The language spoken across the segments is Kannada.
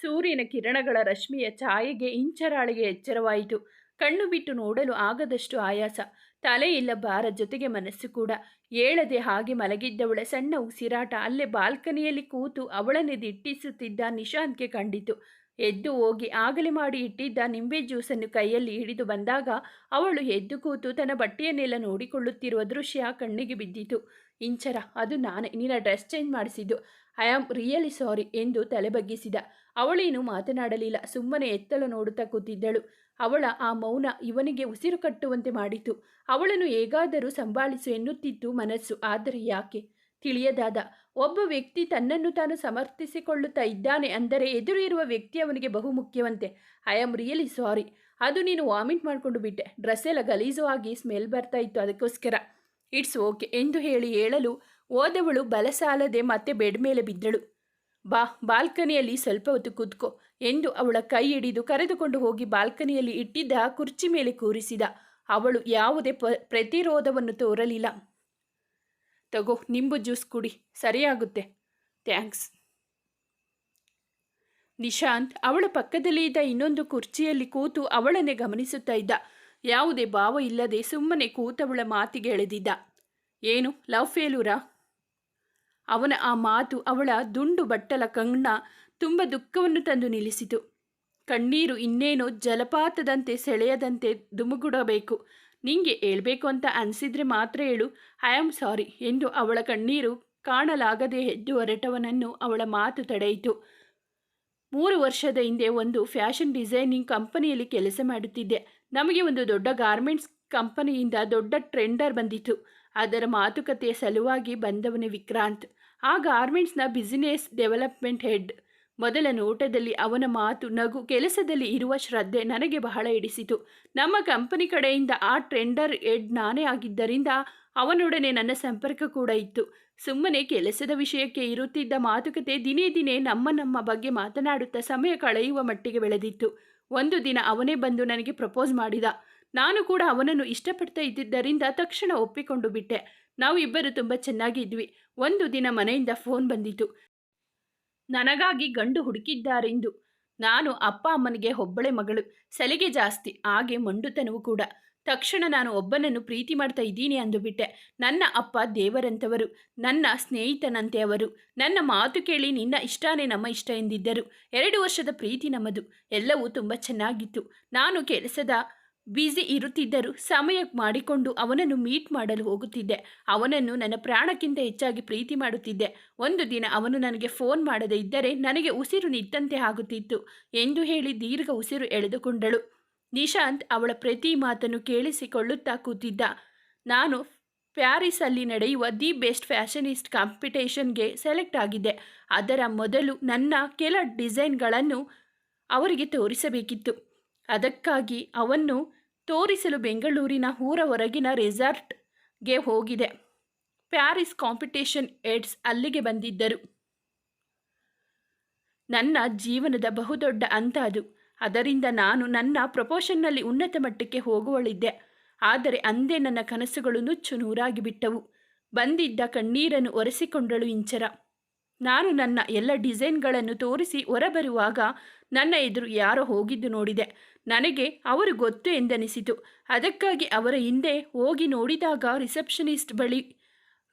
ಸೂರ್ಯನ ಕಿರಣಗಳ ರಶ್ಮಿಯ ಛಾಯೆಗೆ ಇಂಚರಾಳಿಗೆ ಎಚ್ಚರವಾಯಿತು. ಕಣ್ಣು ಬಿಟ್ಟು ನೋಡಲು ಆಗದಷ್ಟು ಆಯಾಸ. ತಲೆ ಇಲ್ಲ ಬಾರ ಜೊತೆಗೆ ಮನಸ್ಸು ಕೂಡ. ಏಳದೆ ಹಾಗೆ ಮಲಗಿದ್ದವಳ ಸಣ್ಣ ಉಸಿರಾಟ ಅಲ್ಲೇ ಬಾಲ್ಕನಿಯಲ್ಲಿ ಕೂತು ಅವಳನ್ನೇ ದಿಟ್ಟಿಸುತ್ತಿದ್ದ ನಿಶಾಂತ್ಗೆ ಕಂಡಿತು. ಎದ್ದು ಹೋಗಿ ಆಗಲೇ ಮಾಡಿ ಇಟ್ಟಿದ್ದ ನಿಂಬೆ ಜ್ಯೂಸನ್ನು ಕೈಯಲ್ಲಿ ಹಿಡಿದು ಬಂದಾಗ ಅವಳು ಎದ್ದು ಕೂತು ತನ್ನ ಬಟ್ಟೆಯನ್ನೆಲ್ಲ ನೋಡಿಕೊಳ್ಳುತ್ತಿರುವ ದೃಶ್ಯ ಕಣ್ಣಿಗೆ ಬಿದ್ದಿತು. ಇಂಚರ, ಅದು ನಾನೇ. ನಿನ್ನ ಡ್ರೆಸ್ ಚೇಂಜ್ ಮಾಡಿಸಿದ್ದು. ಐ ಆಮ್ ರಿಯಲಿ ಸಾರಿ ಎಂದು ತಲೆ ಬಗ್ಗಿಸಿದ. ಅವಳೇನು ಮಾತನಾಡಲಿಲ್ಲ. ಸುಮ್ಮನೆ ಎತ್ತಲು ನೋಡುತ್ತಾ ಕೂತಿದ್ದಳು. ಅವಳ ಆ ಮೌನ ಇವನಿಗೆ ಉಸಿರು ಕಟ್ಟುವಂತೆ ಮಾಡಿತು. ಅವಳನ್ನು ಹೇಗಾದರೂ ಸಂಭಾಳಿಸು ಎನ್ನುತ್ತಿತ್ತು ಮನಸ್ಸು. ಆದರೆ ಯಾಕೆ? ತಿಳಿಯದಾದ. ಒಬ್ಬ ವ್ಯಕ್ತಿ ತನ್ನನ್ನು ತಾನು ಸಮರ್ಥಿಸಿಕೊಳ್ಳುತ್ತಾ ಇದ್ದಾನೆ ಅಂದರೆ ಎದುರು ಇರುವ ವ್ಯಕ್ತಿ ಅವನಿಗೆ ಬಹು ಮುಖ್ಯವಂತೆ. I am really sorry. ಅದು ನೀನು ವಾಮಿಟ್ ಮಾಡಿಕೊಂಡು ಬಿಟ್ಟೆ. ಡ್ರೆಸ್ ಎಲ್ಲ ಗಲೀಜು ಆಗಿ ಸ್ಮೆಲ್ ಬರ್ತಾ ಇತ್ತು ಅದಕ್ಕೋಸ್ಕರ. ಇಟ್ಸ್ ಓಕೆ ಎಂದು ಹೇಳಿ ಹೇಳಲು ಓದವಳು ಬಲಸಾಲದೆ ಮತ್ತೆ ಬೆಡ್ ಮೇಲೆ ಬಿದ್ದಳು. ಬಾ, ಬಾಲ್ಕನಿಯಲ್ಲಿ ಸ್ವಲ್ಪ ಹೊತ್ತು ಕೂತ್ಕೋ ಎಂದು ಅವಳ ಕೈ ಹಿಡಿದು ಕರೆದುಕೊಂಡು ಹೋಗಿ ಬಾಲ್ಕನಿಯಲ್ಲಿ ಇಟ್ಟಿದ್ದ ಕುರ್ಚಿ ಮೇಲೆ ಕೂರಿಸಿದ. ಅವಳು ಯಾವುದೇ ಪ, ಪ್ರತಿರೋಧವನ್ನು ತೋರಲಿಲ್ಲ. ತಗೋ, ನಿಂಬು ಜ್ಯೂಸ್ ಕುಡಿ, ಸರಿಯಾಗುತ್ತೆ. ಥ್ಯಾಂಕ್ಸ್. ನಿಶಾಂತ್ ಅವಳ ಪಕ್ಕದಲ್ಲಿ ಇದ್ದ ಇನ್ನೊಂದು ಕುರ್ಚಿಯಲ್ಲಿ ಕೂತು ಅವಳನ್ನೇ ಗಮನಿಸುತ್ತಾ ಇದ್ದ. ಯಾವುದೇ ಭಾವ ಇಲ್ಲದೆ ಸುಮ್ಮನೆ ಕೂತವಳ ಮಾತಿಗೆ ಎಳೆದಿದ್ದ. ಏನು, ಲವ್ ಫೇಲೂರಾ ಅವನ ಆ ಮಾತು ಅವಳ ದುಂಡು ಬಟ್ಟಲ ಕಣ್ಣ ತುಂಬ ದುಃಖವನ್ನು ತಂದು ನಿಲ್ಲಿಸಿತು. ಕಣ್ಣೀರು ಇನ್ನೇನೋ ಜಲಪಾತದಂತೆ ಸೆಳೆಯದಂತೆ ದುಮುಗುಡಬೇಕು ನಿಂಗೆ ಹೇಳ್ಬೇಕು ಅಂತ ಅನಿಸಿದ್ರೆ ಮಾತ್ರ ಹೇಳು. ಐ ಆಮ್ ಸಾರಿ ಎಂದು ಅವಳ ಕಣ್ಣೀರು ಕಾಣಲಾಗದೆ ಹೆದ್ದು ಹೊರಟವನನ್ನು ಅವಳ ಮಾತು ತಡೆಯಿತು. ಮೂರು ವರ್ಷದ ಹಿಂದೆ ಒಂದು ಫ್ಯಾಷನ್ ಡಿಸೈನಿಂಗ್ ಕಂಪನಿಯಲ್ಲಿ ಕೆಲಸ ಮಾಡುತ್ತಿದ್ದೆ. ನಮಗೆ ಒಂದು ದೊಡ್ಡ ಗಾರ್ಮೆಂಟ್ಸ್ ಕಂಪನಿಯಿಂದ ದೊಡ್ಡ ಟ್ರೆಂಡರ್ ಬಂದಿತ್ತು. ಅದರ ಮಾತುಕತೆಯ ಸಲುವಾಗಿ ಬಂದವನೇ ವಿಕ್ರಾಂತ್. ಆ ಗಾರ್ಮೆಂಟ್ಸ್ನ ಬಿಸಿನೆಸ್ ಡೆವಲಪ್ಮೆಂಟ್ ಹೆಡ್ ಮೊದಲ ನೋಟದಲ್ಲಿ ಅವನ ಮಾತು ನಗು ಕೆಲಸದಲ್ಲಿ ಇರುವ ಶ್ರದ್ಧೆ ನನಗೆ ಬಹಳ ಹಿಡಿಸಿತು. ನಮ್ಮ ಕಂಪನಿ ಕಡೆಯಿಂದ ಆ ಟ್ರೆಂಡರ್ ಎಡ್ ನಾನೇ ಆಗಿದ್ದರಿಂದ ಅವನೊಡನೆ ನನ್ನ ಸಂಪರ್ಕ ಕೂಡ ಇತ್ತು. ಸುಮ್ಮನೆ ಕೆಲಸದ ವಿಷಯಕ್ಕೆ ಇರುತ್ತಿದ್ದ ಮಾತುಕತೆ ದಿನೇ ದಿನೇ ನಮ್ಮ ನಮ್ಮ ಬಗ್ಗೆ ಮಾತನಾಡುತ್ತಾ ಸಮಯ ಕಳೆಯುವ ಮಟ್ಟಿಗೆ ಬೆಳೆದಿತ್ತು. ಒಂದು ದಿನ ಅವನೇ ಬಂದು ನನಗೆ ಪ್ರಪೋಸ್ ಮಾಡಿದ. ನಾನು ಕೂಡ ಅವನನ್ನು ಇಷ್ಟಪಡ್ತಾ ಇದ್ದಿದ್ದರಿಂದ ತಕ್ಷಣ ಒಪ್ಪಿಕೊಂಡು ಬಿಟ್ಟೆ. ನಾವು ಇಬ್ಬರು ತುಂಬ ಚೆನ್ನಾಗಿದ್ವಿ. ಒಂದು ದಿನ ಮನೆಯಿಂದ ಫೋನ್ ಬಂದಿತು. ನನಗಾಗಿ ಗಂಡು ಹುಡುಕಿದ್ದಾರೆಂದು. ನಾನು ಅಪ್ಪ ಅಮ್ಮನಿಗೆ ಒಬ್ಬಳೆ ಮಗಳು. ಸಲಿಗೆ ಜಾಸ್ತಿ. ಹಾಗೆ ಮಂಡುತನವು ಕೂಡ. ತಕ್ಷಣ ನಾನು ಒಬ್ಬನನ್ನು ಪ್ರೀತಿ ಮಾಡ್ತಾ ಇದ್ದೀನಿ ಅಂದುಬಿಟ್ಟೆ. ನನ್ನ ಅಪ್ಪ ದೇವರಂತವರು, ನನ್ನ ಸ್ನೇಹಿತನಂತೆ ಅವರು. ನನ್ನ ಮಾತು ಕೇಳಿ ನಿನ್ನ ಇಷ್ಟನೇ ನಮ್ಮ ಇಷ್ಟ ಎಂದಿದ್ದರು. ಎರಡು ವರ್ಷದ ಪ್ರೀತಿ ನಮ್ಮದು. ಎಲ್ಲವೂ ತುಂಬ ಚೆನ್ನಾಗಿತ್ತು. ನಾನು ಕೆಲಸದ ಬ್ಯುಸಿ ಇರುತ್ತಿದ್ದರೂ ಸಮಯ ಮಾಡಿಕೊಂಡು ಅವನನ್ನು ಮೀಟ್ ಮಾಡಲು ಹೋಗುತ್ತಿದ್ದೆ. ಅವನನ್ನು ನನ್ನ ಪ್ರಾಣಕ್ಕಿಂತ ಹೆಚ್ಚಾಗಿ ಪ್ರೀತಿ ಮಾಡುತ್ತಿದ್ದೆ. ಒಂದು ದಿನ ಅವನು ನನಗೆ ಫೋನ್ ಮಾಡದೇ ಇದ್ದರೆ ನನಗೆ ಉಸಿರು ನಿಂತಂತೆ ಆಗುತ್ತಿತ್ತು. ಎಂದು ಹೇಳಿ ದೀರ್ಘ ಉಸಿರು ಎಳೆದುಕೊಂಡಳು. ನಿಶಾಂತ್ ಅವಳ ಪ್ರತಿ ಮಾತನ್ನು ಕೇಳಿಸಿಕೊಳ್ಳುತ್ತಾ ಕೂತಿದ್ದ. ನಾನು ಪ್ಯಾರಿಸಲ್ಲಿ ನಡೆಯುವ ದಿ ಬೆಸ್ಟ್ ಫ್ಯಾಷನಿಸ್ಟ್ ಕಾಂಪಿಟೇಷನ್ಗೆ ಸೆಲೆಕ್ಟ್ ಆಗಿದ್ದೆ ಅದರ ಮೊದಲು ನನ್ನ ಕೆಲ ಡಿಸೈನ್ಗಳನ್ನು ಅವರಿಗೆ ತೋರಿಸಬೇಕಿತ್ತು. ಅದಕ್ಕಾಗಿ ಅವನ್ನು ತೋರಿಸಲು ಬೆಂಗಳೂರಿನ ಊರ ಹೊರಗಿನ ರೆಸಾರ್ಟ್ಗೆ ಹೋಗಿದೆ. ಪ್ಯಾರಿಸ್ ಕಾಂಪಿಟೇಷನ್ ಏಡ್ಸ್ ಅಲ್ಲಿಗೆ ಬಂದಿದ್ದರು. ನನ್ನ ಜೀವನದ ಬಹುದೊಡ್ಡ ಅಂತ ಅದು. ಅದರಿಂದ ನಾನು ನನ್ನ ಪ್ರಪೋಷನ್ನಲ್ಲಿ ಉನ್ನತ ಮಟ್ಟಕ್ಕೆ ಹೋಗುವಳಿದ್ದೆ. ಆದರೆ ಅಂದೇ ನನ್ನ ಕನಸುಗಳು ನುಚ್ಚು ನೂರಾಗಿ ಬಿಟ್ಟವು. ಬಂದಿದ್ದ ಕಣ್ಣೀರನ್ನು ಒರೆಸಿಕೊಂಡಳು ಇಂಚರ. ನಾನು ನನ್ನ ಎಲ್ಲ ಡಿಸೈನ್ಗಳನ್ನು ತೋರಿಸಿ ಹೊರಬರುವಾಗ ನನ್ನ ಎದುರು ಯಾರೋ ಹೋಗಿದ್ದು ನೋಡಿದೆ. ನನಗೆ ಅವರು ಗೊತ್ತು ಎಂದನಿಸಿತು. ಅದಕ್ಕಾಗಿ ಅವರ ಹಿಂದೆ ಹೋಗಿ ನೋಡಿದಾಗ ರಿಸೆಪ್ಷನಿಸ್ಟ್ ಬಳಿ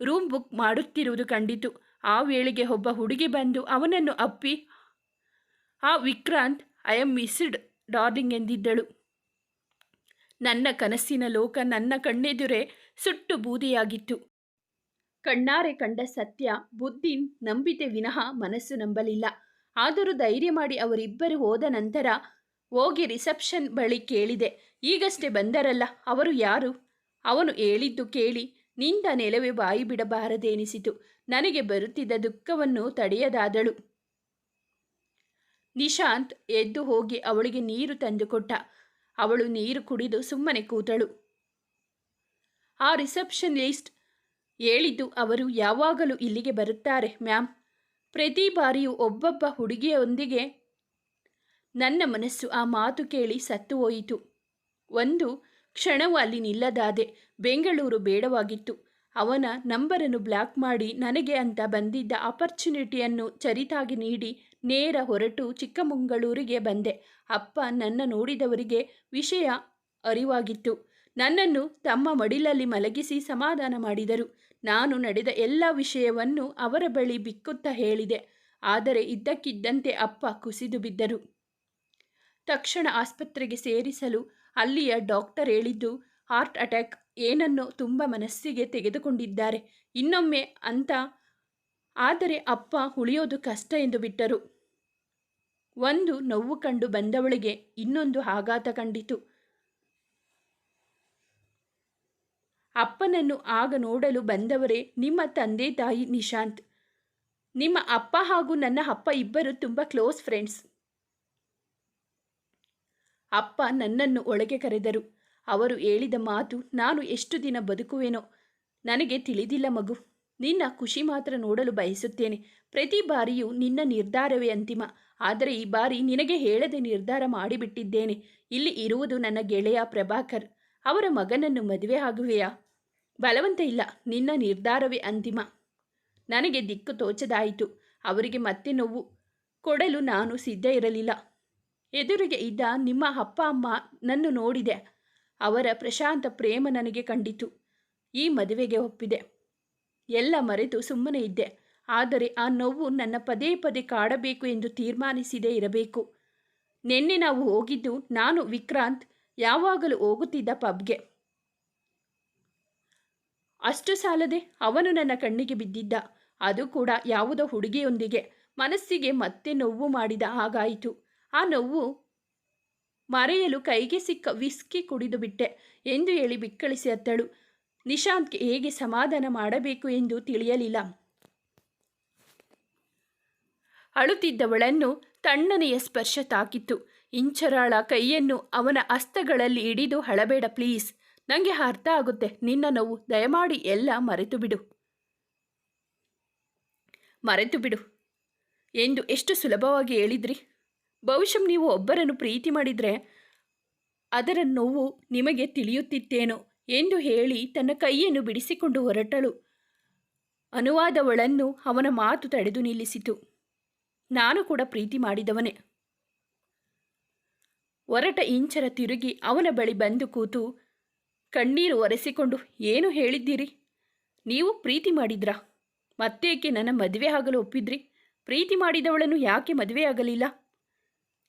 ರೂಮ್ ಬುಕ್ ಮಾಡುತ್ತಿರುವುದು ಕಂಡಿತು. ಆ ವೇಳೆಗೆ ಒಬ್ಬ ಹುಡುಗಿ ಬಂದು ಅವನನ್ನು ಅಪ್ಪಿ, ಆ Vikrant I am missed darling ಎಂದಿದ್ದಳು. ನನ್ನ ಕನಸಿನ ಲೋಕ ನನ್ನ ಕಣ್ಣೆದುರೇ ಸುಟ್ಟು ಬೂದಿಯಾಗಿತ್ತು. ಕಣ್ಣಾರೆ ಕಂಡ ಸತ್ಯ, ಬುದ್ಧಿ ನಂಬಿತೆ ವಿನಃ ಮನಸ್ಸು ನಂಬಲಿಲ್ಲ. ಆದರೂ ಧೈರ್ಯ ಮಾಡಿ ಅವರಿಬ್ಬರು ಹೋದ ನಂತರ ಹೋಗಿ ರಿಸೆಪ್ಷನ್ ಬಳಿ ಕೇಳಿದೆ. ಈಗಷ್ಟೇ ಬಂದರಲ್ಲ, ಅವರು ಯಾರು? ಅವನು ಹೇಳಿದ್ದು ಕೇಳಿ, ನಿಂದ ನೆಲವೇ ಬಾಯಿ ಬಿಡಬಾರದೆನಿಸಿತು. ನನಗೆ ಬರುತ್ತಿದ್ದ ದುಃಖವನ್ನು ತಡೆಯದಾದಳು. ನಿಶಾಂತ್ ಎದ್ದು ಹೋಗಿ ಅವಳಿಗೆ ನೀರು ತಂದುಕೊಟ್ಟ. ಅವಳು ನೀರು ಕುಡಿದು ಸುಮ್ಮನೆ ಕೂತಳು. ಆ ರಿಸೆಪ್ಷನಿಸ್ಟ್ ಹೇಳಿದ್ದು ಅವರು ಯಾವಾಗಲೂ ಇಲ್ಲಿಗೆ ಬರುತ್ತಾರೆ, ಮ್ಯಾಮ್. ಪ್ರತಿ ಬಾರಿಯೂ ಒಬ್ಬೊಬ್ಬ ಹುಡುಗಿಯೊಂದಿಗೆ ನನ್ನ ಮನಸ್ಸು ಆ ಮಾತು ಕೇಳಿ ಸತ್ತು ಹೋಯಿತು. ಒಂದು ಕ್ಷಣವು ಅಲ್ಲಿ ನಿಲ್ಲದಾದೆ. ಬೆಂಗಳೂರು ಬೇಡವಾಗಿತ್ತು. ಅವನ ನಂಬರನ್ನು ಬ್ಲಾಕ್ ಮಾಡಿ ನನಗೆ ಅಂತ ಬಂದಿದ್ದ ಆಪರ್ಚುನಿಟಿಯನ್ನು ಚರಿತಾಗಿ ನೀಡಿ ನೇರ ಹೊರಟು ಚಿಕ್ಕಮಂಗಳೂರಿಗೆ ಬಂದೆ. ಅಪ್ಪ ನನ್ನ ನೋಡಿದವರಿಗೆ ವಿಷಯ ಅರಿವಾಗಿತ್ತು. ನನ್ನನ್ನು ತಮ್ಮ ಮಡಿಲಲ್ಲಿ ಮಲಗಿಸಿ ಸಮಾಧಾನ ಮಾಡಿದರು. ನಾನು ನಡೆದ ಎಲ್ಲ ವಿಷಯವನ್ನು ಅವರ ಬಳಿ ಬಿಕ್ಕುತ್ತಾ ಹೇಳಿದೆ. ಆದರೆ ಇದ್ದಕ್ಕಿದ್ದಂತೆ ಅಪ್ಪ ಕುಸಿದು ಬಿದ್ದರು. ತಕ್ಷಣ ಆಸ್ಪತ್ರೆಗೆ ಸೇರಿಸಲು ಅಲ್ಲಿಯ ಡಾಕ್ಟರ್ ಹೇಳಿದ್ದು, ಹಾರ್ಟ್ ಅಟ್ಯಾಕ್ ಏನನ್ನೋ ತುಂಬ ಮನಸ್ಸಿಗೆ ತೆಗೆದುಕೊಂಡಿದ್ದಾರೆ. ಇನ್ನೊಮ್ಮೆ ಅಂತ. ಆದರೆ ಅಪ್ಪ ಉಳಿಯೋದು ಕಷ್ಟ ಎಂದು ಬಿಟ್ಟರು. ಒಂದು ನೋವು ಕಂಡು ಬಂದವಳಿಗೆ ಇನ್ನೊಂದು ಆಘಾತ ಕಂಡಿತು. ಅಪ್ಪನನ್ನು ಆಗ ನೋಡಲು ಬಂದವರೇ, ನಿಮ್ಮ ತಂದೆ ತಾಯಿ ನಿಶಾಂತ್. ನಿಮ್ಮ ಅಪ್ಪ ಹಾಗೂ ನನ್ನ ಅಪ್ಪ ಇಬ್ಬರು ತುಂಬ ಕ್ಲೋಸ್ ಫ್ರೆಂಡ್ಸ್. ಅಪ್ಪ ನನ್ನನ್ನು ಒಳಗೆ ಕರೆದರು. ಅವರು ಹೇಳಿದ ಮಾತು, ನಾನು ಎಷ್ಟು ದಿನ ಬದುಕುವೆನೋ, ನನಗೆ ತಿಳಿದಿಲ್ಲ ಮಗು. ನಿನ್ನ ಖುಷಿ ಮಾತ್ರ ನೋಡಲು ಬಯಸುತ್ತೇನೆ. ಪ್ರತಿ ಬಾರಿಯೂ ನಿನ್ನ ನಿರ್ಧಾರವೇ ಅಂತಿಮ. ಆದರೆ ಈ ಬಾರಿ ನಿನಗೆ ಹೇಳದೆ ನಿರ್ಧಾರ ಮಾಡಿಬಿಟ್ಟಿದ್ದೇನೆ. ಇಲ್ಲಿ ಇರುವುದು ನನ್ನ ಗೆಳೆಯ ಪ್ರಭಾಕರ್. ಅವರ ಮಗನನ್ನು ಮದುವೆ ಆಗುವೆಯಾ? ಬಲವಂತ ಇಲ್ಲ. ನಿನ್ನ ನಿರ್ಧಾರವೇ ಅಂತಿಮ. ನನಗೆ ದಿಕ್ಕು ತೋಚದಾಯಿತು. ಅವರಿಗೆ ಮತ್ತೆ ನೋವು ಕೊಡಲು ನಾನು ಸಿದ್ಧ ಇರಲಿಲ್ಲ. ಎದುರಿಗೆ ಇದ್ದ ನಿಮ್ಮ ಅಪ್ಪ ಅಮ್ಮ ನನ್ನ ನೋಡಿದೆ. ಅವರ ಪ್ರಶಾಂತ ಪ್ರೇಮ ನನಗೆ ಕಂಡಿತು. ಈ ಮದುವೆಗೆ ಒಪ್ಪಿದೆ. ಎಲ್ಲ ಮರೆತು ಸುಮ್ಮನೆ ಇದ್ದೆ. ಆದರೆ ಆ ನೋವು ನನ್ನ ಪದೇ ಪದೇ ಕಾಡಬೇಕು ಎಂದು ತೀರ್ಮಾನಿಸಿದೇ ಇರಬೇಕು. ನಿನ್ನೆ ನಾವು ಹೋಗಿದ್ದು ನಾನು, ವಿಕ್ರಾಂತ್, ಯಾವಾಗಲೂ ಹೋಗುತ್ತಿದ್ದ ಪಬ್ಗೆ. ಅಷ್ಟು ಸಾಲದೆ ಅವನು ನನ್ನ ಕಣ್ಣಿಗೆ ಬಿದ್ದಿದ್ದ. ಅದು ಕೂಡ ಯಾವುದೋ ಹುಡುಗಿಯೊಂದಿಗೆ. ಮನಸ್ಸಿಗೆ ಮತ್ತೆ ನೋವು ಮಾಡಿದ ಹಾಗಾಯಿತು. ಆ ನೋವು ಮರೆಯಲು ಕೈಗೆ ಸಿಕ್ಕ ವಿಸ್ಕಿ ಕುಡಿದು ಬಿಟ್ಟೆ ಎಂದು ಹೇಳಿ ಬಿಕ್ಕಳಿಸಿ ಅತ್ತಳು. ನಿಶಾಂತ್ಗೆ ಹೇಗೆ ಸಮಾಧಾನ ಮಾಡಬೇಕು ಎಂದು ತಿಳಿಯಲಿಲ್ಲ. ಅಳುತ್ತಿದ್ದವಳನ್ನು ತಣ್ಣನೆಯ ಸ್ಪರ್ಶ ತಾಕಿತ್ತು. ಇಂಚರಾಳ ಕೈಯನ್ನು ಅವನ ಹಸ್ತಗಳಲ್ಲಿ ಹಿಡಿದು, ಹಳಬೇಡ ಪ್ಲೀಸ್ ನನಗೆ ಅರ್ಥ ಆಗುತ್ತೆ, ನಿನ್ನ ನೋವು, ದಯಮಾಡಿ ಎಲ್ಲ ಮರೆತು ಬಿಡು ಮರೆತು ಬಿಡು ಎಂದು ಎಷ್ಟು ಸುಲಭವಾಗಿ ಹೇಳಿದ್ರಿ? ಬಹುಶಃ ನೀವು ಒಬ್ಬರನ್ನು ಪ್ರೀತಿ ಮಾಡಿದರೆ ಅದರ ನೋವು ನಿಮಗೆ ತಿಳಿಯುತ್ತಿತ್ತೇನೋ. ಎಂದು ಹೇಳಿ ತನ್ನ ಕೈಯನ್ನು ಬಿಡಿಸಿಕೊಂಡು ಹೊರಟಳು. ಅನುವಾದವಳನ್ನು ಅವನ ಮಾತು ತಡೆದು ನಿಲ್ಲಿಸಿತು. ನಾನು ಕೂಡ ಪ್ರೀತಿ ಮಾಡಿದವನೇ. ಹೊರಟ ಇಂಚರ ತಿರುಗಿ ಅವನ ಬಳಿ ಬಂದು ಕೂತು, ಕಣ್ಣೀರು ಒರೆಸಿಕೊಂಡು ಏನು ಹೇಳಿದ್ದೀರಿ? ನೀವು ಪ್ರೀತಿ ಮಾಡಿದ್ರಾ? ಮತ್ತೇಕೆ ನನ್ನ ಮದುವೆ ಆಗಲು ಒಪ್ಪಿದ್ರಿ? ಪ್ರೀತಿ ಮಾಡಿದವಳನ್ನು ಯಾಕೆ ಮದುವೆ ಆಗಲಿಲ್ಲ?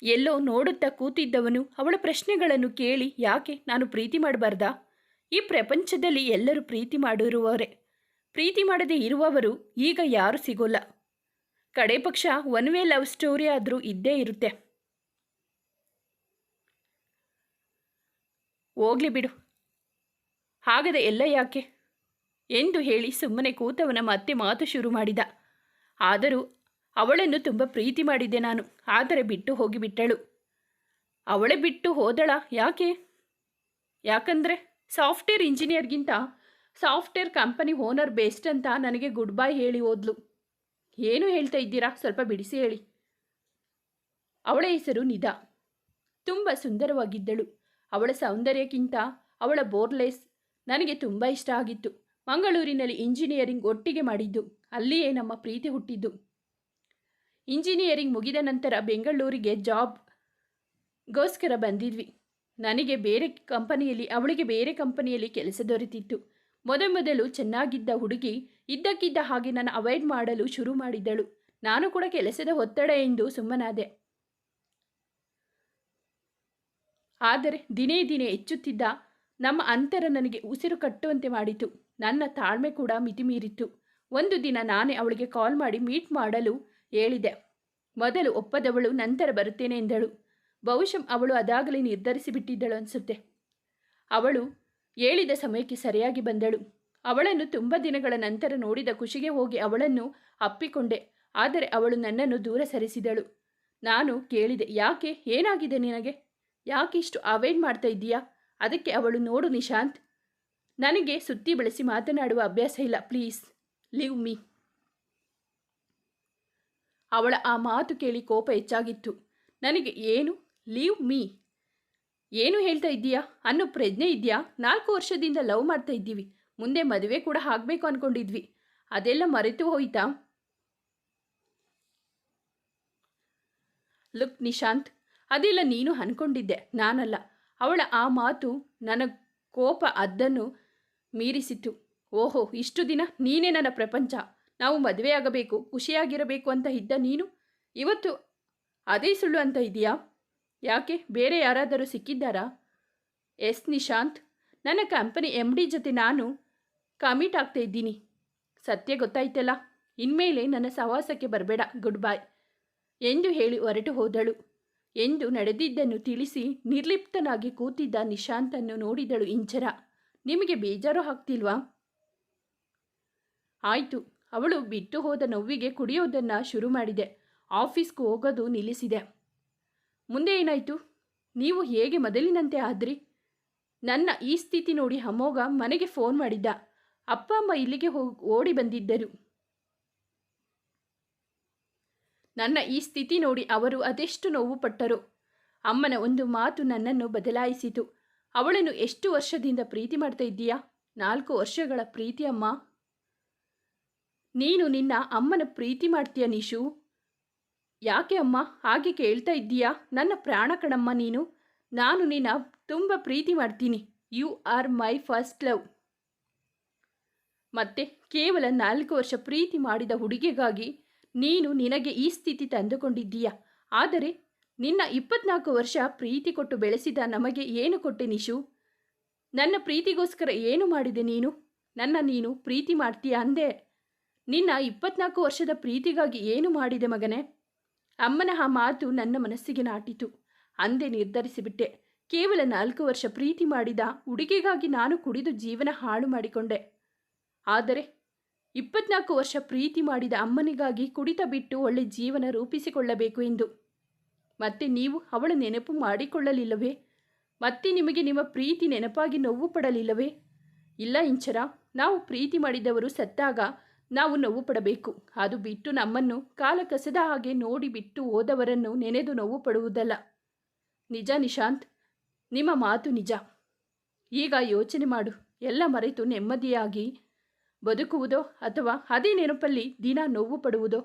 ಎಲ್ಲೋ ನೋಡುತ್ತಾ ಕೂತಿದ್ದವನು ಅವಳ ಪ್ರಶ್ನೆಗಳನ್ನು ಕೇಳಿ ಯಾಕೆ ನಾನು ಪ್ರೀತಿ ಮಾಡಬಾರ್ದಾ? ಈ ಪ್ರಪಂಚದಲ್ಲಿ ಎಲ್ಲರೂ ಪ್ರೀತಿ ಮಾಡಿರುವವರೇ. ಪ್ರೀತಿ ಮಾಡದೇ ಇರುವವರು ಈಗ ಯಾರೂ ಸಿಗೋಲ್ಲ. ಕಡೆ ಪಕ್ಷ ಒನ್ ವೇ ಲವ್ ಸ್ಟೋರಿ ಆದರೂ ಇದ್ದೇ ಇರುತ್ತೆ. ಹೋಗ್ಲಿ ಬಿಡು. ಹಾಗದೆ ಎಲ್ಲ ಯಾಕೆ? ಎಂದು ಹೇಳಿ ಸುಮ್ಮನೆ ಕೂತವನ ಮತ್ತೆ ಮಾತು ಶುರು ಮಾಡಿದ. ಆದರೂ ಅವಳನ್ನು ತುಂಬ ಪ್ರೀತಿ ಮಾಡಿದ್ದೆ ನಾನು. ಆದರೆ ಬಿಟ್ಟು ಹೋಗಿಬಿಟ್ಟಳು. ಅವಳೇ ಬಿಟ್ಟು ಹೋದಳ ಯಾಕೆ? ಯಾಕಂದರೆ ಸಾಫ್ಟ್ವೇರ್ ಇಂಜಿನಿಯರ್ಗಿಂತ ಸಾಫ್ಟ್ವೇರ್ ಕಂಪನಿ ಓನರ್ ಬೆಸ್ಟ್ ಅಂತ ನನಗೆ ಗುಡ್ ಬೈ ಹೇಳಿ ಹೋದ್ಲು. ಏನು ಹೇಳ್ತಾ ಇದ್ದೀರಾ? ಸ್ವಲ್ಪ ಬಿಡಿಸಿ ಹೇಳಿ. ಅವಳ ಹೆಸರು ನಿಧಾ. ತುಂಬ ಸುಂದರವಾಗಿದ್ದಳು. ಅವಳ ಸೌಂದರ್ಯಕ್ಕಿಂತ ಅವಳ ಬೋರ್ಲೆಸ್ ನನಗೆ ತುಂಬ ಇಷ್ಟ ಆಗಿತ್ತು. ಮಂಗಳೂರಿನಲ್ಲಿ ಇಂಜಿನಿಯರಿಂಗ್ ಒಟ್ಟಿಗೆ ಮಾಡಿದ್ದು. ಅಲ್ಲಿಯೇ ನಮ್ಮ ಪ್ರೀತಿ ಹುಟ್ಟಿದ್ದು. ಇಂಜಿನಿಯರಿಂಗ್ ಮುಗಿದ ನಂತರ ಬೆಂಗಳೂರಿಗೆ ಜಾಬ್ಗೋಸ್ಕರ ಬಂದಿದ್ವಿ. ನನಗೆ ಬೇರೆ ಕಂಪನಿಯಲ್ಲಿ, ಅವಳಿಗೆ ಬೇರೆ ಕಂಪನಿಯಲ್ಲಿ ಕೆಲಸ ದೊರೆತಿತ್ತು. ಮೊದಮೊದಲು ಚೆನ್ನಾಗಿದ್ದ ಹುಡುಗಿ ಇದ್ದಕ್ಕಿದ್ದ ಹಾಗೆ ನನ್ನ ಅವಾಯ್ಡ್ ಮಾಡಲು ಶುರು ಮಾಡಿದ್ದಳು. ನಾನು ಕೂಡ ಕೆಲಸದ ಒತ್ತಡ ಎಂದು ಸುಮ್ಮನಾದೆ. ಆದರೆ ದಿನೇ ದಿನೇ ಹೆಚ್ಚುತ್ತಿದ್ದ ನಮ್ಮ ಅಂತರ ನನಗೆ ಉಸಿರು ಕಟ್ಟುವಂತೆ ಮಾಡಿತು. ನನ್ನ ತಾಳ್ಮೆ ಕೂಡ ಮಿತಿಮೀರಿತ್ತು. ಒಂದು ದಿನ ನಾನೇ ಅವಳಿಗೆ ಕಾಲ್ ಮಾಡಿ ಮೀಟ್ ಮಾಡಲು ಹೇಳಿದೆ. ಮೊದಲು ಒಪ್ಪದವಳು ನಂತರ ಬರುತ್ತೇನೆ ಎಂದಳು. ಬಹುಶಃ ಅವಳು ಅದಾಗಲೇ ನಿರ್ಧರಿಸಿ ಬಿಟ್ಟಿದ್ದಳು ಅನಿಸುತ್ತೆ. ಅವಳು ಹೇಳಿದ ಸಮಯಕ್ಕೆ ಸರಿಯಾಗಿ ಬಂದಳು. ಅವಳನ್ನು ತುಂಬ ದಿನಗಳ ನಂತರ ನೋಡಿದ ಖುಷಿಗೆ ಹೋಗಿ ಅವಳನ್ನು ಅಪ್ಪಿಕೊಂಡೆ. ಆದರೆ ಅವಳು ನನ್ನನ್ನು ದೂರ ಸರಿಸಿದಳು. ನಾನು ಕೇಳಿದೆ, ಯಾಕೆ? ಏನಾಗಿದೆ ನಿನಗೆ? ಯಾಕೆ ಇಷ್ಟು ಅವೇಡ್ ಮಾಡ್ತಾ ಇದ್ದೀಯಾ? ಅದಕ್ಕೆ ಅವಳು, ನೋಡು ನಿಶಾಂತ್, ನನಗೆ ಸುತ್ತಿ ಬೆಳೆಸಿ ಮಾತನಾಡುವ ಅಭ್ಯಾಸ ಇಲ್ಲ. Please, leave me. ಅವಳ ಆ ಮಾತು ಕೇಳಿ ಕೋಪ ಹೆಚ್ಚಾಗಿತ್ತು. ನನಗೆ ಏನು? Leave me. ಏನು ಹೇಳ್ತಾ ಇದ್ದೀಯಾ? ಅನ್ನೋ ಪ್ರಜ್ಞೆ ಇದೆಯಾ? ನಾಲ್ಕು ವರ್ಷದಿಂದ ಲವ್ ಮಾಡ್ತಾ ಇದ್ದೀವಿ. ಮುಂದೆ ಮದುವೆ ಕೂಡ ಆಗಬೇಕು ಅಂದ್ಕೊಂಡಿದ್ವಿ ಅದೆಲ್ಲ ಮರೆತು ಹೋಯ್ತಾ? ಲುಕ್, ನಿಶಾಂತ್. ಅದೆಲ್ಲ ನೀನು ಅನ್ಕೊಂಡಿದ್ದೆ. ನಾನಲ್ಲ. ಅವಳ ಆ ಮಾತು ನನ್ನ ಕೋಪ ಅದನ್ನು ಮೀರಿಸಿತು ಓಹೋ, ಇಷ್ಟು ದಿನ ನೀನೇ ನನ್ನ ಪ್ರಪಂಚ. ನಾವು ಮದುವೆಯಾಗಬೇಕು ಖುಷಿಯಾಗಿರಬೇಕು ಅಂತ ಇದ್ದ ನೀನು? ಇವತ್ತು ಅದೇ ಸುಳ್ಳು ಅಂತ ಇದೆಯಾ ಯಾಕೆ? ಬೇರೆ ಯಾರಾದರೂ ಸಿಕ್ಕಿದ್ದಾರಾ? ಎಸ್, ನಿಶಾಂತ್. ನನ್ನ ಕಂಪನಿ ಎಂ ಡಿ ಜೊತೆ ನಾನು ಕಮಿಟ್ ಆಗ್ತಾ ಇದ್ದೀನಿ. ಸತ್ಯ ಗೊತ್ತಾಯ್ತಲ್ಲ? ಇನ್ಮೇಲೆ ನನ್ನ ಸಹವಾಸಕ್ಕೆ ಬರಬೇಡ. ಗುಡ್ ಬಾಯ್ ಎಂದು ಹೇಳಿ ಹೊರಟು ಹೋದಳು. ಎಂದು ನಡೆದಿದ್ದನ್ನು ತಿಳಿಸಿ ನಿರ್ಲಿಪ್ತನಾಗಿ ಕೂತಿದ್ದ ನಿಶಾಂತನ್ನು ನೋಡಿದಳು ಇಂಚರ. ನಿಮಗೆ ಬೇಜಾರು ಆಗ್ತಿಲ್ವಾ? ಆಯಿತು. ಅವಳು ಬಿಟ್ಟು ಹೋದ ನೋವಿಗೆ ಕುಡಿಯೋದನ್ನು ಶುರು ಮಾಡಿದೆ. ಆಫೀಸ್ಗೆ ಹೋಗೋದು ನಿಲ್ಲಿಸಿದೆ. ಮುಂದೆ ಏನಾಯಿತು? ನೀವು ಹೇಗೆ ಮೊದಲಿನಂತೆ ಆದ್ರಿ? ನನ್ನ ಈ ಸ್ಥಿತಿ ನೋಡಿ ಅಮೋಘ ಮನೆಗೆ ಫೋನ್ ಮಾಡಿದ್ದ. ಅಪ್ಪ ಅಮ್ಮ ಇಲ್ಲಿಗೆ ಹೋಗಿ ಓಡಿ ಬಂದಿದ್ದರು. ನನ್ನ ಈ ಸ್ಥಿತಿ ನೋಡಿ ಅವರು ಅದೆಷ್ಟು ನೋವು ಪಟ್ಟರು. ಅಮ್ಮನ ಒಂದು ಮಾತು ನನ್ನನ್ನು ಬದಲಾಯಿಸಿತು. ಅವಳನ್ನು ಎಷ್ಟು ವರ್ಷದಿಂದ ಪ್ರೀತಿ ಮಾಡ್ತಾ ಇದ್ದೀಯಾ? ನಾಲ್ಕು ವರ್ಷಗಳ ಪ್ರೀತಿ ಅಮ್ಮ. ನೀನು ನಿನ್ನ ಅಮ್ಮನ ಪ್ರೀತಿ ಮಾಡ್ತೀಯ ನಿಶು? ಯಾಕೆ ಅಮ್ಮ ಹಾಗೆ ಕೇಳ್ತಾ ಇದ್ದೀಯಾ? ನನ್ನ ಪ್ರಾಣ ಕಣಮ್ಮ ನೀನು. ನಾನು ನಿನ್ನ ತುಂಬ ಪ್ರೀತಿ ಮಾಡ್ತೀನಿ. You are my first love ಮತ್ತೆ ಕೇವಲ ನಾಲ್ಕು ವರ್ಷ ಪ್ರೀತಿ ಮಾಡಿದ ಹುಡುಗಿಗಾಗಿ ನೀನು ನಿನಗೆ ಈ ಸ್ಥಿತಿ ತಂದುಕೊಂಡಿದ್ದೀಯ? ಆದರೆ ನಿನ್ನ ಇಪ್ಪತ್ನಾಲ್ಕು ವರ್ಷ ಪ್ರೀತಿ ಕೊಟ್ಟು ಬೆಳೆಸಿದ ನಮಗೆ ಏನು ಕೊಟ್ಟೆ ನಿಶು? ನನ್ನ ಪ್ರೀತಿಗೋಸ್ಕರ ಏನು ಮಾಡಿದೆ ನೀನು? ನನ್ನ ನೀನು ಪ್ರೀತಿ ಮಾಡ್ತೀಯ ಅಂದೆ. ನಿನ್ನ ಇಪ್ಪತ್ನಾಲ್ಕು ವರ್ಷದ ಪ್ರೀತಿಗಾಗಿ ಏನು ಮಾಡಿದೆ ಮಗನೇ? ಅಮ್ಮನ ಆ ಮಾತು ನನ್ನ ಮನಸ್ಸಿಗೆ ನಾಟಿತು. ಅಂದೇ ನಿರ್ಧರಿಸಿಬಿಟ್ಟೆ. ಕೇವಲ ನಾಲ್ಕು ವರ್ಷ ಪ್ರೀತಿ ಮಾಡಿದ ಹುಡುಗಿಗಾಗಿ ನಾನು ಕುಡಿದು ಜೀವನ ಹಾಳು ಮಾಡಿಕೊಂಡೆ. ಆದರೆ ಇಪ್ಪತ್ನಾಲ್ಕು ವರ್ಷ ಪ್ರೀತಿ ಮಾಡಿದ ಅಮ್ಮನಿಗಾಗಿ ಕುಡಿತ ಬಿಟ್ಟು ಒಳ್ಳೆ ಜೀವನ ರೂಪಿಸಿಕೊಳ್ಳಬೇಕು ಎಂದು. ಮತ್ತೆ ನೀವು ಅವಳ ನೆನಪು ಮಾಡಿಕೊಳ್ಳಲಿಲ್ಲವೇ? ಮತ್ತೆ ನಿಮಗೆ ನಿಮ್ಮ ಪ್ರೀತಿ ನೆನಪಾಗಿ ನೋವು ಪಡಲಿಲ್ಲವೇ? ಇಲ್ಲ ಇಂಚರ, ನಾವು ಪ್ರೀತಿ ಮಾಡಿದವರು ಸತ್ತಾಗ ನಾವು ನೋವು ಪಡಬೇಕು ಅದು ಬಿಟ್ಟು ನಮ್ಮನ್ನು ಕಾಲ ಕಸದ ಹಾಗೆ ನೋಡಿ ಬಿಟ್ಟು ಹೋದವರನ್ನು ನೆನೆದು ನೋವು ಪಡುವುದಲ್ಲ ನಿಜ ನಿಶಾಂತ್, ನಿಮ್ಮ ಮಾತು ನಿಜ. ಈಗ ಯೋಚನೆ ಮಾಡು. ಎಲ್ಲ ಮರೆತು ನೆಮ್ಮದಿಯಾಗಿ ಬದುಕುವುದೋ ಅಥವಾ ಅದೇ ನೆನಪಲ್ಲಿ ದಿನ ನೋವು ಪಡುವುದೋ